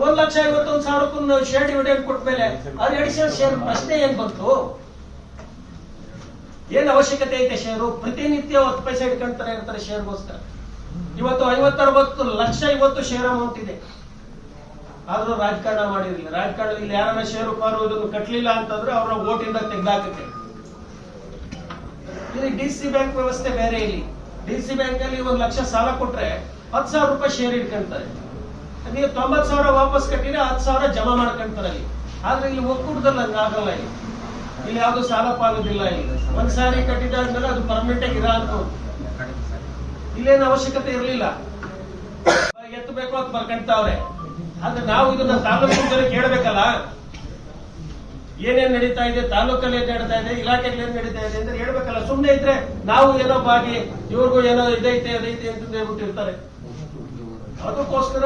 Speaker 1: ಒಂದ್ ಲಕ್ಷ ಐವತ್ತೊಂದ್ ಸಾವಿರಕ್ಕೂ ಶೇರ್ ಡಿವಿಡೆಂಡ್ ಕೊಟ್ಮೇಲೆ ಅದು ಎಡಿಷನಲ್ ಶೇರ್ ಪ್ರಶ್ನೆ ಏನ್ ಬಂತು? ಏನ್ ಅವಶ್ಯಕತೆ ಐತೆ ಶೇರು ಪ್ರತಿನಿತ್ಯ ಹತ್ತು ಪೈಸೆ ಇಟ್ಕೊಂತಾರೆ ಇರ್ತಾರೆ ಶೇರ್ಗೋಸ್ಕರ ಇವತ್ತು ಐವತ್ತರವತ್ತು ಲಕ್ಷ ಇವತ್ತು ಶೇರ್ ಅಮೌಂಟ್ ಇದೆ. ಆದ್ರೂ ರಾಜಕಾರಣ ಮಾಡಿರಲಿಲ್ಲ ರಾಜಕಾರಣ ಇಲ್ಲಿ ಯಾರನ್ನ ಶೇರು ಪಾರು ಇದನ್ನು ಕಟ್ಟಲಿಲ್ಲ ಅಂತಂದ್ರೆ ಅವರ ಓಟಿಂದ ತೆಗ್ದಾಕತ್ತೆ ಇಲ್ಲಿ ಡಿ ಸಿ ಬ್ಯಾಂಕ್ ವ್ಯವಸ್ಥೆ ಬೇರೆ ಇಲ್ಲಿ. ಡಿ ಸಿ ಬ್ಯಾಂಕ್ ಅಲ್ಲಿ ಒಂದು ಲಕ್ಷ ಸಾಲ ಕೊಟ್ರೆ ಹತ್ತು ಸಾವಿರ ರೂಪಾಯಿ ಶೇರ್ ಇಟ್ಕೊಂತಾರೆ ನೀವು ತೊಂಬತ್ ಸಾವಿರ ವಾಪಸ್ ಕಟ್ಟಿದ್ರೆ ಹತ್ತು ಸಾವಿರ ಜಮಾ ಮಾಡ್ಕೊಂತಾರೆ ಅಲ್ಲಿ. ಆದ್ರೆ ಇಲ್ಲಿ ಒಕ್ಕೂಟದಲ್ಲಿ ಹಂಗಾಗಲ್ಲ ಇಲ್ಲಿ. ಇಲ್ಲಿ ಯಾವ್ದು ಸಾಲ ಪಾಲುದಿಲ್ಲ ಇಲ್ಲಿ. ಒಂದ್ ಸಾರಿ ಕಟ್ಟಿದಾದ್ಮೇಲೆ ಅದು ಪರ್ಮನೆಂಟ್ ಆಗಿ ಅಂತ ಇಲ್ಲೇನು ಅವಶ್ಯಕತೆ ಇರಲಿಲ್ಲ. ಎತ್ತಬೇಕು ಅಂತ ಬರ್ಕಂತಾವ್ರೆ ಆದ್ರೆ ನಾವು ಇದನ್ನ ತಾಲೂಕು ಕೇಳಬೇಕಲ್ಲ. ಏನೇನ್ ನಡೀತಾ ಇದೆ, ತಾಲೂಕಲ್ಲಿ ಏನ್ ನಡೀತಾ ಇದೆ ಇಲಾಖೆಗಳು ಏನ್ ನಡೀತಾ ಇದೆ ಅಂತ ಹೇಳ್ಬೇಕಲ್ಲ. ಸುಮ್ನೆ ಇದ್ರೆ ನಾವು ಏನೋ ಬಾಗಿ ಇವ್ರಿಗೂ ಏನೋ ಇದೈತೆ, ಅದೈತೆ ಅಂತ ಹೇಳ್ಬಿಟ್ಟಿರ್ತಾರೆ. ಅದಕ್ಕೋಸ್ಕರ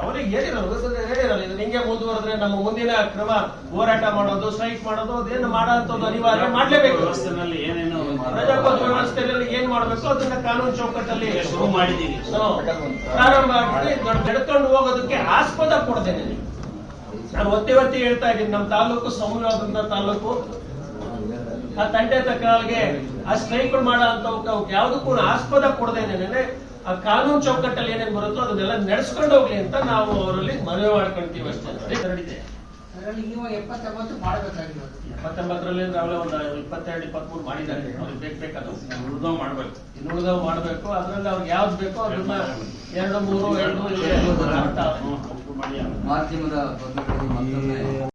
Speaker 1: ಅವರಿಗೆ ಹೇಳಿರಲ್ಲ ಹೇಳಿರಲ್ಲ ಇದು ನಿಂಗೆ ಮುಂದುವರೆದ್ರೆ ನಮ್ಮ ಮುಂದಿನ ಕ್ರಮ ಹೋರಾಟ ಮಾಡೋದು ಸ್ಟ್ರೈಕ್ ಮಾಡೋದು ಅದೇನು ಮಾಡೋ ಅಂತದ್ದು ಅನಿವಾರ್ಯ ಮಾಡಲೇಬೇಕು.
Speaker 2: ವ್ಯವಸ್ಥೆನಲ್ಲಿ ಏನೇನು
Speaker 1: ಪ್ರಜಾಪ್ರಭುತ್ವ ವ್ಯವಸ್ಥೆಯಲ್ಲಿ ಏನ್ ಮಾಡಬೇಕು? ಅದನ್ನ ಕಾನೂನು ಚೌಕಟ್ಟಲ್ಲಿ
Speaker 2: ಶುರು ಮಾಡಿದೀವಿ
Speaker 1: ಪ್ರಾರಂಭ ನಡ್ಕೊಂಡು ಹೋಗೋದಕ್ಕೆ ಆಸ್ಪದ ಕೊಡ್ತೇನೆ ನಾನು ಒತ್ತಿ ಒತ್ತಿ ಹೇಳ್ತಾ ಇದ್ದೀನಿ ನಮ್ಮ ತಾಲೂಕು ಸಂಯೋಗದ ತಾಲೂಕು. ಆ ತಂಡೆ ತಕ್ಕ ಆ ಸ್ಟ್ರೈಕ್ ಮಾಡೋ ಅಂತ ಯಾವ್ದಕ್ಕೂ ಆಸ್ಪದ ಕೊಡದೇನೆ ಆ ಕಾನೂನು ಚೌಕಟ್ಟಲ್ಲಿ ಏನೇನು ಬರುತ್ತೋ ಅದನ್ನೆಲ್ಲ ನಡೆಸ್ಕೊಂಡು ಹೋಗ್ಲಿ ಅಂತ ನಾವು ಅವರಲ್ಲಿ ಮನವಿ ಮಾಡ್ಕೊಂತೀವಿ ಅಷ್ಟೇ. ಹೊರಡಿದೆ
Speaker 5: ಎಪ್ಪತ್ತೊಂಬತ್ತರಲ್ಲಿ ನೀವು
Speaker 1: ಒಂದು ಇಪ್ಪತ್ತೆರಡು ಇಪ್ಪತ್ಮೂರು ಮಾಡಿದ್ದಾರೆ. ಅವ್ರಿಗೆ ಬೇಕು ಬೇಕಾದವು
Speaker 2: ಉಳ್ದವ್ ಮಾಡ್ಬೇಕು.
Speaker 1: ಇನ್ನು ಮಾಡ್ಬೇಕು ಮಾಡಬೇಕು ಅದ್ರಲ್ಲಿ ಅವ್ರಿಗೆ ಯಾವ್ದು ಬೇಕೋ ಅದನ್ನ ಎರಡು ಮೂರು ಎರಡು
Speaker 6: ಮಾಧ್ಯಮದ ಮತ್ತೊಮ್ಮೆ